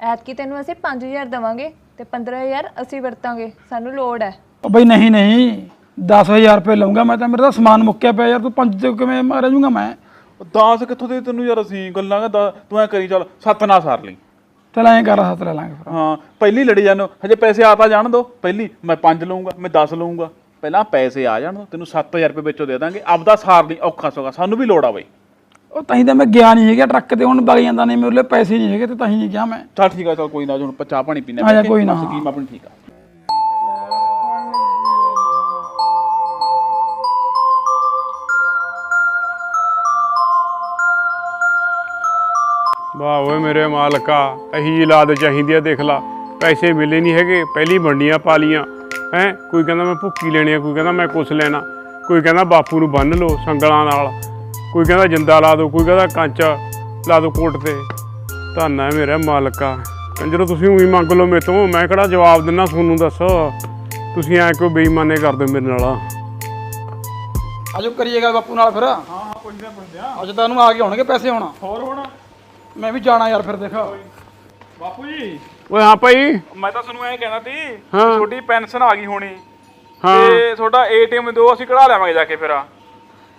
ਐਤਕੀ ਤੈਨੂੰ ਅਸੀਂ 5000 ਦਵਾਂਗੇ ਤੇ 15000 ਅਸੀਂ ਵਰਤਾਂਗੇ ਸਾਨੂੰ ਲੋੜ ਹੈ ਉਹ ਬਈ ਨਹੀਂ ਨਹੀਂ 10000 ਰੁਪਏ ਲਊਂਗਾ ਮੈਂ ਤਾਂ ਮੇਰਾ ਤਾਂ ਸਮਾਨ ਮੁੱਕਿਆ ਪਿਆ ਯਾਰ ਤੂੰ ਪੰਜ ਤੇ ਕਿਵੇਂ ਮਾਰ ਜੂਗਾ ਮੈਂ? 10 ਕਿੱਥੋਂ ਦੇ ਤੈਨੂੰ ਯਾਰ ਅਸੀਂ ਗੱਲਾਂ ਦਾ ਤੂੰ ਐ ਕਰੀ ਚੱਲ ਸੱਤ ਨਾ ਸਾਰ ਲਈ। ਚਲ ਐਂ ਕਰ ਹੱਥ ਲੈ ਲਾਂਗੇ ਫਿਰ। ਹਾਂ ਪਹਿਲੀ ਲੜੀ ਜਾਨੋ ਹਜੇ ਪੈਸੇ ਆ ਤਾਂ ਜਾਣ ਦੋ ਪਹਿਲੀ ਮੈਂ 5 ਲਊਂਗਾ ਮੈਂ 10 ਲਊਂਗਾ। ਪਹਿਲਾਂ ਪੈਸੇ ਆ ਜਾਣ ਦਿਓ, ਤੈਨੂੰ 7000 ਰੁਪਏ ਵਿੱਚੋਂ ਦੇ ਦਾਂਗੇ ਆਪਦਾ ਸਾਰ ਲਈ ਔਖਾ ਸੋਗਾ ਸਾਨੂੰ ਵੀ ਲੋੜ ਆ ਬਈ। ਉਹ ਤਾਂ ਹੀ ਤਾਂ ਮੈਂ ਗਿਆ ਨਹੀਂ ਹੈਗਾ ਟਰੱਕ ਤੇ ਹੁਣ ਵਗ ਜਾਂਦਾ ਨਹੀਂ ਮੇਰੇ ਲਈ ਪੈਸੇ ਨਹੀਂ ਹੈਗੇ ਤੇ ਤਾਂ ਹੀ ਨਹੀਂ ਗਿਆ ਮੈਂ। ਚੱਲ ਠੀਕ ਆ ਚੱਲ ਕੋਈ ਨਾ ਹੁਣ ਆਪਾਂ ਚਾਹ ਪਾਣੀ ਪੀਨੇ ਆ ਜਾ, ਕੋਈ ਨਾ। ਸਕੀਮ ਆਪਣੀ ਠੀਕ ਆ। ਵਾਹ ਓਏ ਮੇਰੇ ਮਾਲਕਾ ਅਹੀ ਜੀ ਲਾਦ ਚਾਹੀਦੀ ਆ ਦੇਖ ਲਾ। ਪੈਸੇ ਮਿਲੇ ਨਹੀਂ ਹੈਗੇ ਪਹਿਲੀ ਮੰਡੀਆਂ ਪਾ ਲੀਆਂ ਹੈ ਕੋਈ ਕਹਿੰਦਾ ਮੈਂ ਭੁੱਕੀ ਲੈਣੀ ਆ ਕੋਈ ਕਹਿੰਦਾ ਮੈਂ ਕੁਛ ਲੈਣਾ। ਕੋਈ ਕਹਿੰਦਾ ਬਾਪੂ ਨੂੰ ਬੰਨ ਲਓ ਸੰਗਲਾਂ ਨਾਲ। ਕੋਈ ਕਹਿੰਦਾ ਜਿੰਦਾ ਲਾ ਦਿਓ ਕੋਈ ਕਹਿੰਦਾ ਕੰਚ ਲਾ ਦਿਓ ਕੋਟ ਤੇ। ਧੰਨ ਹੈ ਮੇਰਾ ਮਾਲਕਾ। ਜਦੋਂ ਤੁਸੀਂ ਉਹੀ ਮੰਗ ਲਓ ਮੇਰੇ ਤੋਂ। ਮੈਂ ਕਿਹੜਾ ਜਵਾਬ ਦਿੰਨਾ ਤੁਹਾਨੂੰ ਦੱਸੋ। ਤੁਸੀਂ ਐ ਕੋਈ ਬੇਈਮਾਨੇ ਕਰਦੇ ਮੇਰੇ ਨਾਲ? ਆਜੋ ਕਰੀਏਗਾ ਬਾਪੂ ਨਾਲ ਫਿਰ। ਹਾਂ ਹਾਂ ਪੁੱਛਦੇ ਪੁੱਛਦੇ ਆ। ਅੱਜ ਤਾਂ ਉਹਨੂੰ ਆ ਕੇ ਹੋਣਗੇ ਪੈਸੇ ਹੁਣ। ਹੋਰ ਹੁਣ? ਮੈਂ ਵੀ ਜਾਣਾ ਯਾਰ ਫਿਰ ਦੇਖ। ਬਾਪੂ ਜੀ। ਓਏ ਹਾਂ ਭਾਈ। ਮੈਂ ਤਾਂ ਤੁਹਾਨੂੰ ਐਂ ਕਹਿਣਾ ਸੀ ਹਾਂ। ਤੁਹਾਡੀ ਪੈਨਸ਼ਨ ਆ ਗਈ ਹੋਣੀ। ਹਾਂ। ਤੇ ਤੁਹਾਡਾ ਏਟੀਐਮ ਦਿਓ ਅਸੀਂ ਕਢਾ ਲਿਆਵਾਂਗੇ ਜਾ ਕੇ ਫਿਰ।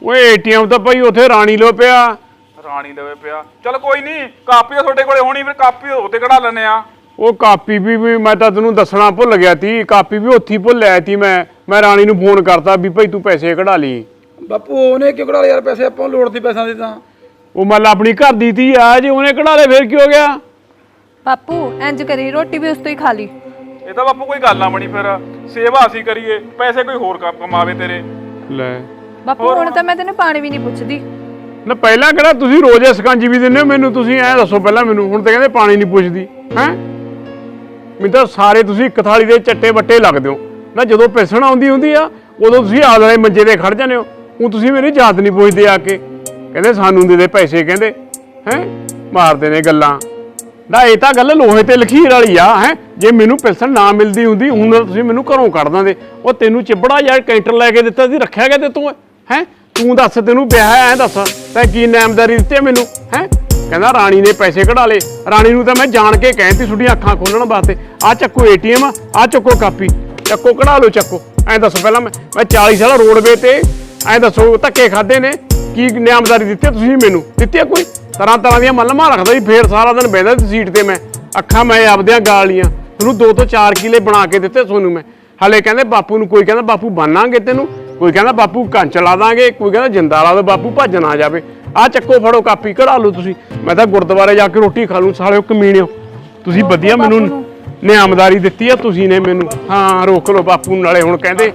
ਓਏ ਏਟੀਐਮ ਤਾਂ ਭਾਈ ਉੱਥੇ ਰਾਣੀ ਲੋ ਪਿਆ। ਰਾਣੀ ਲਵੇ ਪਿਆ। ਚਲ ਕੋਈ ਨਹੀਂ ਕਾਪੀ ਤਾਂ ਤੁਹਾਡੇ ਕੋਲੇ ਹੋਣੀ ਫਿਰ ਕਾਪੀ ਉਹਤੇ ਕਢਾ ਲੈਣੇ ਆ ਉਹ ਕਾਪੀ ਵੀ ਵੀ ਮੈਂ ਤਾਂ ਤੈਨੂੰ ਦੱਸਣਾ ਭੁੱਲ ਗਿਆ ਤੀ। ਕਾਪੀ ਵੀ ਉੱਥੇ ਹੀ ਭੁੱਲ ਆਇਆ ਤੀ ਮੈਂ। ਮੈਂ ਰਾਣੀ ਨੂੰ ਫੋਨ ਕਰਤਾ ਵੀ ਭਾਈ ਤੂੰ ਪੈਸੇ ਕਢਾ ਲਈ। ਬਾਪੂ ਉਹਨੇ ਕਿਉਂ ਕਢਾ ਲਿਆ ਯਾਰ ਪੈਸੇ? ਆਪਾਂ ਨੂੰ ਲੋੜ ਦੀ ਪੈਸਿਆਂ ਦੀ ਤਾਂ। ਉਹ ਮੱਲ ਆਪਣੀ ਘਰ ਦੀ ਤੀ ਆ ਜੇ ਉਹਨੇ ਕਢਾ ਲਏ ਫਿਰ ਕੀ ਹੋ ਗਿਆ? ਬਾਪੂ ਇੰਜ ਕਰੀ ਰੋਟੀ ਵੀ ਉਸ ਤੋਂ ਹੀ ਖਾ ਲਈ। ਇਹ ਤਾਂ ਬਾਪੂ ਕੋਈ ਗੱਲ ਨਾ ਬਣੀ ਫਿਰ। ਸੇਵਾ ਅਸੀਂ ਕਰੀਏ ਪੈਸੇ ਕੋਈ ਹੋਰ ਕੰਮ ਕਮਾਵੇ ਤੇਰੇ। ਲੈ। ਬਾਪੂ ਹੁਣ ਤਾਂ ਮੈਂ ਤੈਨੂੰ ਪਾਣੀ ਵੀ ਨਹੀਂ ਪੁੱਛਦੀ। ਨਾ ਪਹਿਲਾਂ ਕਿਹੜਾ ਤੁਸੀਂ ਰੋਜ਼ ਇਹ ਸਕੰਜੀ ਵੀ ਦਿੰਦੇ ਹੋ ਮੈਨੂੰ? ਤੁਸੀਂ ਐ ਦੱਸੋ ਪਹਿਲਾਂ ਮੈਨੂੰ ਹੁਣ ਤਾਂ ਕਹਿੰਦੇ ਪਾਣੀ ਨਹੀਂ ਪੁੱਛਦੀ ਹੈ? ਮੈਨੂੰ ਤਾਂ ਸਾਰੇ ਤੁਸੀਂ ਇੱਕ ਥਾਲੀ ਦੇ ਚੱਟੇ ਬੱਟੇ ਲੱਗਦੇ ਹੋ। ਨਾ ਜਦੋਂ ਪੈਸਣ ਆਉਂਦੀ ਹੁੰਦੀ ਆ ਉਦੋਂ ਤੁਸੀਂ ਆਲੇ ਮੰਜੇ ਤੇ ਖੜ ਜਾਂਦੇ ਹੋ। ਉਹ ਤੁਸੀਂ ਮੇਰੀ ਯਾਦ ਨਹੀਂ ਪੁੱਛਦੇ ਆ ਕੇ। ਕਹਿੰਦੇ ਸਾਨੂੰ ਦੇ ਦੇ ਪੈਸੇ ਕਹਿੰਦੇ, ਹੈ? ਮਾਰਦੇ ਨੇ ਗੱਲਾਂ। ਨਾ, ਇਹ ਤਾਂ ਗੱਲ ਲੋਹੇ ਤੇ ਲਖੀਰ ਵਾਲੀ ਆ, ਹੈ? ਜੇ ਮੈਨੂੰ ਪੈਸਣ ਨਾ ਮਿਲਦੀ ਹੁੰਦੀ, ਹੁਣ ਤੁਸੀਂ ਮੈਨੂੰ ਘਰੋਂ ਕੱਢ ਦਿੰਦੇ। ਉਹ ਤੈਨੂੰ ਚਿਬੜਾ ਯਾਰ ਕੈਂਟਰ ਲੈ ਕੇ ਦਿੱਤਾ ਸੀ, ਰੱਖਿਆ ਗਿਆ ਤੇ? ਤੂੰ ਹੈ? ਤੂੰ ਦੱਸ, ਤੈਨੂੰ ਵਿਆਹ ਐ ਦੱਸ। ਤੈ ਕੀ ਨਾਮਦਾਰੀ ਦਿੱਤੀ ਮੈਨੂੰ, ਹੈ? ਕਹਿੰਦਾ, ਰਾਣੀ ਨੇ ਪੈਸੇ ਕਢਾ ਲਏ। ਰਾਣੀ ਨੂੰ ਤਾਂ ਮੈਂ ਜਾਣ ਕੇ ਕਹਿਤੀ, ਤੁਹਾਡੀਆਂ ਅੱਖਾਂ ਖੋਲਣ ਵਾਸਤੇ। ਆ ਚੱਕੋ ਏਟੀਐਮ ਆ ਚੱਕੋ ਕਾਪੀ। ਚੱਕੋ, ਕਢਾ ਲਓ, ਚੱਕੋ। ਐਂ ਦੱਸੋ, ਪਹਿਲਾਂ ਮੈਂ ਮੈਂ 40 ਸਾਲ ਰੋਡਵੇ ਤੇ, ਐਂ ਦੱਸੋ, ਧੱਕੇ ਖਾਦੇ ਨੇ। ਕੀ ਨਿਆਮਦਾਰੀ ਦਿੱਤੀ ਆ ਤੁਸੀਂ ਮੈਨੂੰ? ਦਿੱਤੀ ਆ ਕੋਈ? ਤਰ੍ਹਾਂ ਤਰ੍ਹਾਂ ਦੀਆਂ ਮੱਲਮਾਂ ਰੱਖਦਾ ਸੀ ਫੇਰ ਸਾਰਾ ਦਿਨ ਬਹਿੰਦਾ ਸੀ ਸੀਟ ਤੇ ਮੈਂ। ਅੱਖਾਂ ਮੈਂ ਆਪਦਿਆਂ ਗਾਲੀਆਂ ਤੁਹਾਨੂੰ ਦੋ ਤੋਂ ਚਾਰ ਕਿਲੇ ਬਣਾ ਕੇ ਦਿੱਤੇ ਤੁਹਾਨੂੰ ਮੈਂ। ਹਲੇ ਕਹਿੰਦੇ ਬਾਪੂ ਨੂੰ ਕੋਈ ਕਹਿੰਦਾ ਬਾਪੂ ਬੰਨਾਂਗੇ ਤੈਨੂੰ ਕੋਈ ਕਹਿੰਦਾ ਬਾਪੂ ਕੰਚ ਲਾ ਦਾਂਗੇ ਕੋਈ ਕਹਿੰਦਾ ਜਿੰਦਾ ਲਾ ਦੋ ਬਾਪੂ ਭੱਜ ਨਾ ਜਾਵੇ। ਆ ਚੱਕੋ ਫੜੋ ਕਾਪੀ ਕਢਾ ਲਓ ਤੁਸੀਂ। ਮੈਂ ਤਾਂ ਗੁਰਦੁਆਰੇ ਜਾ ਕੇ ਰੋਟੀ ਖਾ ਲੂੰ ਸਾਲਿਓ ਕਮੀਣਿਓ। ਤੁਸੀਂ ਵਧੀਆ ਮੈਨੂੰ ਨਿਆਮਦਾਰੀ ਦਿੱਤੀ ਆ ਤੁਸੀਂ ਨੇ ਮੈਨੂੰ। ਹਾਂ ਰੋਕ ਲਓ ਬਾਪੂ ਨਾਲੇ ਹੁਣ ਕਹਿੰਦੇ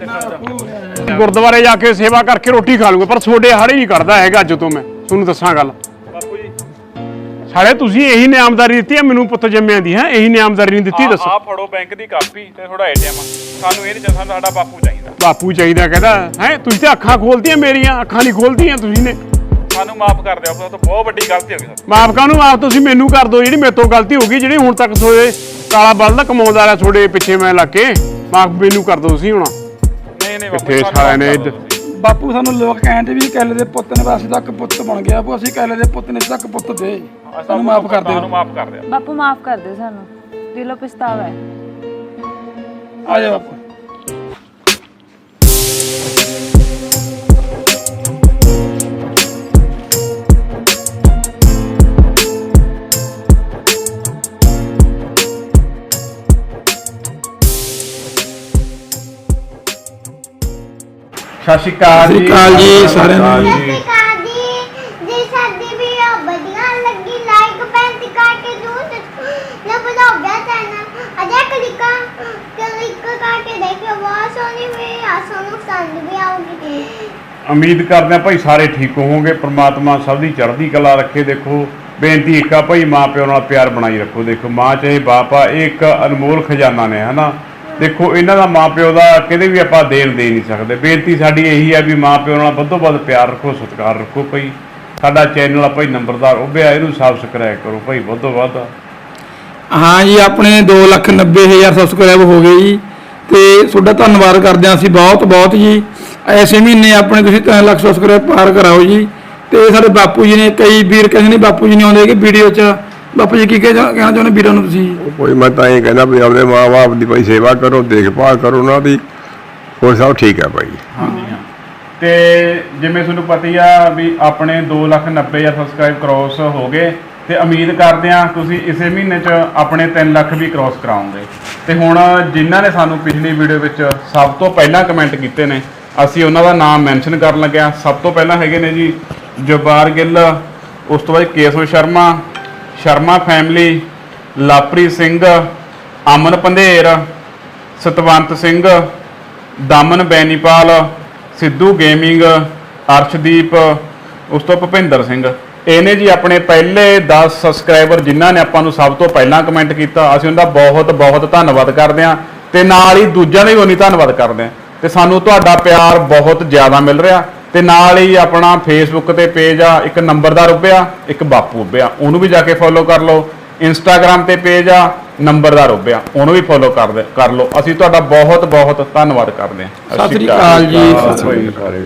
ਗੁਰਦੁਆਰੇ ਜਾ ਕੇ ਸੇਵਾ ਕਰਕੇ ਰੋਟੀ ਖਾ ਲੂੰਗਾ ਪਰ ਤੁਹਾਡੇ ਹਾੜੇ ਨਹੀਂ ਕਰਦਾ ਹੈਗਾ ਅੱਜ ਤੋਂ ਮੈਂ ਤੁਹਾਨੂੰ ਦੱਸਾਂ ਗੱਲ। ਬਾਪੂ ਜੀ। ਸਾਲੇ ਤੁਸੀਂ ਇਹੀ ਨਿਆਮਦਾਰੀ ਦਿੱਤੀ ਆ ਮੈਨੂੰ ਪੁੱਤ ਜੰਮਿਆਂ ਦੀ ਹੈ? ਇਹੀ ਨਿਆਮਦਾਰੀ ਨਹੀਂ ਦਿੱਤੀ ਦੱਸੋ। ਆ ਫੜੋ ਬੈਂਕ ਦੀ ਕਾਪੀ ਤੇ ਥੋੜਾ ਏਟੀਐਮ ਸਾਨੂੰ ਇਹ ਨਹੀਂ ਚਾਹੀਦਾ ਸਾਡਾ ਬਾਪੂ ਚਾਹੀਦਾ। ਬਾਪੂ ਚਾਹੀਦਾ ਕਹਿੰਦਾ ਹੈ? ਤੁਸੀਂ ਤਾਂ ਅੱਖਾਂ ਖੋਲਤੀਆਂ ਮੇਰੀਆਂ ਅੱਖਾਂ ਨਹੀਂ ਖੋਲਤੀਆਂ ਤੁਸੀਂ ਨੇ। ਸਾਨੂੰ ਮਾਫ ਕਰ ਦਿਓ ਤਾਂ ਬਹੁਤ ਵੱਡੀ ਗਲਤੀ ਹੋ ਗਈ ਸਾਡੀ ਮਾਫ ਕਾਹਨੂੰ ਆਪ ਤੁਸੀਂ ਮੈਨੂੰ ਕਰ ਦਿਓ ਜਿਹੜੀ ਮੇਰੇ ਤੋਂ ਗਲਤੀ ਹੋ ਗਈ ਜਿਹੜੀ ਹੁਣ ਤੱਕ ਤੁਹਾਡੇ ਕਾਲਾ ਬਲਦਾ ਕਮਾਉਂਦਾ ਰਿਹਾ ਤੁਹਾਡੇ ਪਿੱਛੇ ਮੈਂ ਲੱਗ ਕੇ। ਮਾਫ ਮੈਨੂੰ ਕਰ ਦਿਓ ਤੁਸੀਂ ਹੁਣ। ਨਹੀਂ ਬਾਪੂ ਨੇ ਦਿਓ। ਬਾਪੂ ਸਾਨੂੰ ਲੋਕ ਕਹਿੰਦੇ ਵੀ ਕੈਲੇ ਦੇ ਪੁੱਤ ਨੇ ਵਾਸੀ ਤੱਕ ਪੁੱਤ ਬਣ ਗਿਆ। ਬਾਪੂ ਅਸੀਂ ਕੈਲੇ ਦੇ ਪੁੱਤ ਨੇ ਤੱਕ ਪੁੱਤ ਦੇ। ਸਾਨੂੰ ਮਾਫ ਕਰ ਦਿਓ। ਸਾਨੂੰ ਮਾਫ ਕਰ ਦਿਓ। ਬਾਪੂ ਮਾਫ ਕਰ ਦੇ ਸਾਨੂੰ। ਦਿਲੋਂ ਪਛਤਾਵਾ ਹੈ। ਆ ਜਾ ਬਾਪੂ। ਸਤਿ ਸ਼੍ਰੀ ਅਕਾਲ ਸਤਿ ਸ਼੍ਰੀ ਅਕਾਲ ਜੀ ਸਾਰਿਆਂ ਨੂੰ। ਜੀ। ਜੇ। ਸਾਡੀ ਵੀਡੀਓ ਵਧੀਆ ਲੱਗੀ ਲਾਈਕ ਬੈਂਤ ਕਰਕੇ ਜੂਸ ਨਾ ਬੁਲਾਓ ਗਿਆ ਚੈਨਲ ਅਜੇ ਕਲਿੱਕ ਕਲਿੱਕ ਕਰਕੇ ਦੇਖਿਓ ਬਹੁਤ ਸੋਹਣੀ ਵੀ ਆ ਸਾਨੂੰ ਪਸੰਦ ਵੀ ਆਉਗੀ ਉਮੀਦ ਕਰਦੇ ਆ ਭਾਈ ਸਾਰੇ ਠੀਕ ਹੋਵੋਗੇ। ਪ੍ਰਮਾਤਮਾ ਸਭ ਦੀ ਚੜ੍ਹਦੀ ਕਲਾ ਰੱਖੇ ਦੇਖੋ। ਬੇਨਤੀ ਇੱਕ ਆ ਭਾਈ ਮਾਂ ਪਿਓ ਨਾਲ ਪਿਆਰ ਬਣਾਈ ਰੱਖੋ। ਦੇਖੋ ਮਾਂ ਚਾਹੇ ਬਾਪ ਆ ਇਹ ਇੱਕ ਅਨਮੋਲ ਖਜ਼ਾਨਾ ਨੇ ਹਨਾ? ਦੇਖੋ, ਇਹਨਾਂ ਦਾ ਮਾਂ ਪਿਓ ਦਾ ਕਿਤੇ ਵੀ ਆਪਾਂ ਦੇਣ ਦੇ ਨਹੀਂ ਸਕਦੇ। ਬੇਨਤੀ ਸਾਡੀ ਇਹੀ ਹੈ ਵੀ ਮਾਂ ਪਿਓ ਨਾਲ ਵੱਧੋ ਵੱਧ ਪਿਆਰ ਰੱਖੋ, ਸਤਿਕਾਰ ਰੱਖੋ ਭਾਈ। ਸਾਡਾ ਚੈਨਲ ਆ ਭਾਈ, ਨੰਬਰਦਾਰ ਉੱਭਿਆ, ਇਹਨੂੰ ਸਬਸਕ੍ਰਾਈਬ ਕਰੋ ਭਾਈ, ਵੱਧੋ ਵੱਧ। ਹਾਂ ਜੀ, ਆਪਣੇ 290000 ਸਬਸਕ੍ਰਾਈਬ ਹੋ ਗਏ ਜੀ। ਤੇ ਤੁਹਾਡਾ ਧੰਨਵਾਦ ਕਰਦੇ ਹਾਂ ਅਸੀਂ ਬਹੁਤ ਬਹੁਤ ਜੀ। ਐਸੇ ਮਹੀਨੇ ਆਪਣੇ ਤੁਸੀਂ 3 ਲੱਖ ਸਬਸਕ੍ਰਾਈਬ ਪਾਰ ਕਰਾਓ ਜੀ। ਤੇ ਸਾਡੇ ਬਾਪੂ ਜੀ ਨੇ, ਕਈ ਵੀਰ ਕਹਿੰਦੇ ਨੇ, ਬਾਪੂ ਜੀ ਨੇ ਆਉਂਦੇ ਕਿ ਵੀਡੀਓ 'ਚ। ਬਾਪੂ ਜੀ ਕੀ ਕਹਿ- ਕਹਿਣਾ ਚਾਹੁੰਦੇ ਵੀਰਾਂ ਨੂੰ ਤੁਸੀਂ? ਕੋਈ ਮੈਂ ਤਾਂ ਇਹ ਕਹਿੰਦਾ ਵੀ ਆਪਣੇ ਮਾਂ-ਬਾਪ ਦੀ ਭਾਈ ਸੇਵਾ ਕਰੋ ਦੇਖਭਾਲ ਕਰੋ ਉਹਨਾਂ ਦੀ। ਹੋਰ ਸਭ ਠੀਕ ਹੈ ਭਾਈ। ਤੇ ਜਿਵੇਂ ਤੁਹਾਨੂੰ ਪਤਾ ਹੀ ਆ ਵੀ ਆਪਣੇ 2,90,000 ਸਬਸਕ੍ਰਾਈਬ ਕ੍ਰੋਸ ਹੋ ਗਏ ਤੇ ਉਮੀਦ ਕਰਦੇ ਆ ਤੁਸੀਂ ਇਸੇ ਮਹੀਨੇ 'ਚ ਆਪਣੇ 3 ਲੱਖ ਵੀ ਕ੍ਰੋਸ ਕਰਾਉਂਗੇ ਤੇ ਹੁਣ ਜਿਨ੍ਹਾਂ ਨੇ ਸਾਨੂੰ ਪਿਛਲੀ ਵੀਡੀਓ ਵਿੱਚ ਸਭ ਤੋਂ ਪਹਿਲਾਂ ਕਮੈਂਟ ਕੀਤੇ ਨੇ ਅਸੀਂ ਉਹਨਾਂ ਦਾ ਨਾਮ ਮੈਂਸ਼ਨ ਕਰਨ ਲੱਗਿਆ। ਸਭ ਤੋਂ ਪਹਿਲਾਂ ਹੈਗੇ ਨੇ ਜੀ ਜਬਾਰ ਗਿੱਲ ਉਸ ਤੋਂ ਬਾਅਦ ਕੇਸਵ ਸ਼ਰਮਾ ਸ਼ਰਮਾ ਫੈਮਿਲੀ ਲਾਪਰੀ ਸਿੰਘ, ਅਮਨ ਪੰਧੇਰ, ਸਤਵੰਤ ਸਿੰਘ, ਦਮਨ ਬੈਨੀਪਾਲ, ਸਿੱਧੂ ਗੇਮਿੰਗ, ਅਰਸ਼ਦੀਪ, ਉਸ ਤੋਂ ਭੁਪਿੰਦਰ ਸਿੰਘ। ਇਹਨੇ ਜੀ ਆਪਣੇ ਪਹਿਲੇ 10 ਸਬਸਕ੍ਰਾਈਬਰ ਜਿਨ੍ਹਾਂ ਨੇ ਆਪਾਂ ਨੂੰ ਸਭ ਤੋਂ ਪਹਿਲਾਂ ਕਮੈਂਟ ਕੀਤਾ, ਅਸੀਂ ਉਹਨਾਂ ਦਾ ਬਹੁਤ ਬਹੁਤ ਧੰਨਵਾਦ ਕਰਦੇ ਹਾਂ ਤੇ ਨਾਲ ਹੀ ਦੂਜਿਆਂ ਦਾ ਵੀ ਉਨੀ ਧੰਨਵਾਦ ਕਰਦੇ ਹਾਂ ਤੇ ਸਾਨੂੰ ਤੁਹਾਡਾ ਪਿਆਰ ਬਹੁਤ ਜ਼ਿਆਦਾ ਮਿਲ ਰਿਹਾ। ਤੇ ਨਾਲ ਹੀ ਆਪਣਾ ਫੇਸਬੁੱਕ ਤੇ ਪੇਜ ਆ ਇੱਕ ਨੰਬਰਦਾਰ ਉੱਭਿਆ ਇੱਕ ਬਾਪੂ ਉੱਭਿਆ। ਉਹਨੂੰ ਵੀ ਜਾ ਕੇ ਫੋਲੋ ਕਰ ਲਓ। ਇੰਸਟਾਗ੍ਰam ਤੇ ਪੇਜ ਆ ਨੰਬਰਦਾਰ ਉੱਭਿਆ ਉਹਨੂੰ ਵੀ ਫੋਲੋ ਕਰ ਦੇ ਕਰ ਲਓ। ਅਸੀਂ ਤੁਹਾਡਾ ਬਹੁਤ ਬਹੁਤ ਧੰਨਵਾਦ ਕਰਦੇ ਹਾਂ। ਸਤਿ ਸ੍ਰੀ ਅਕਾਲ ਜੀ। ਸਤਿ ਸ੍ਰੀ ਅਕਾਲ।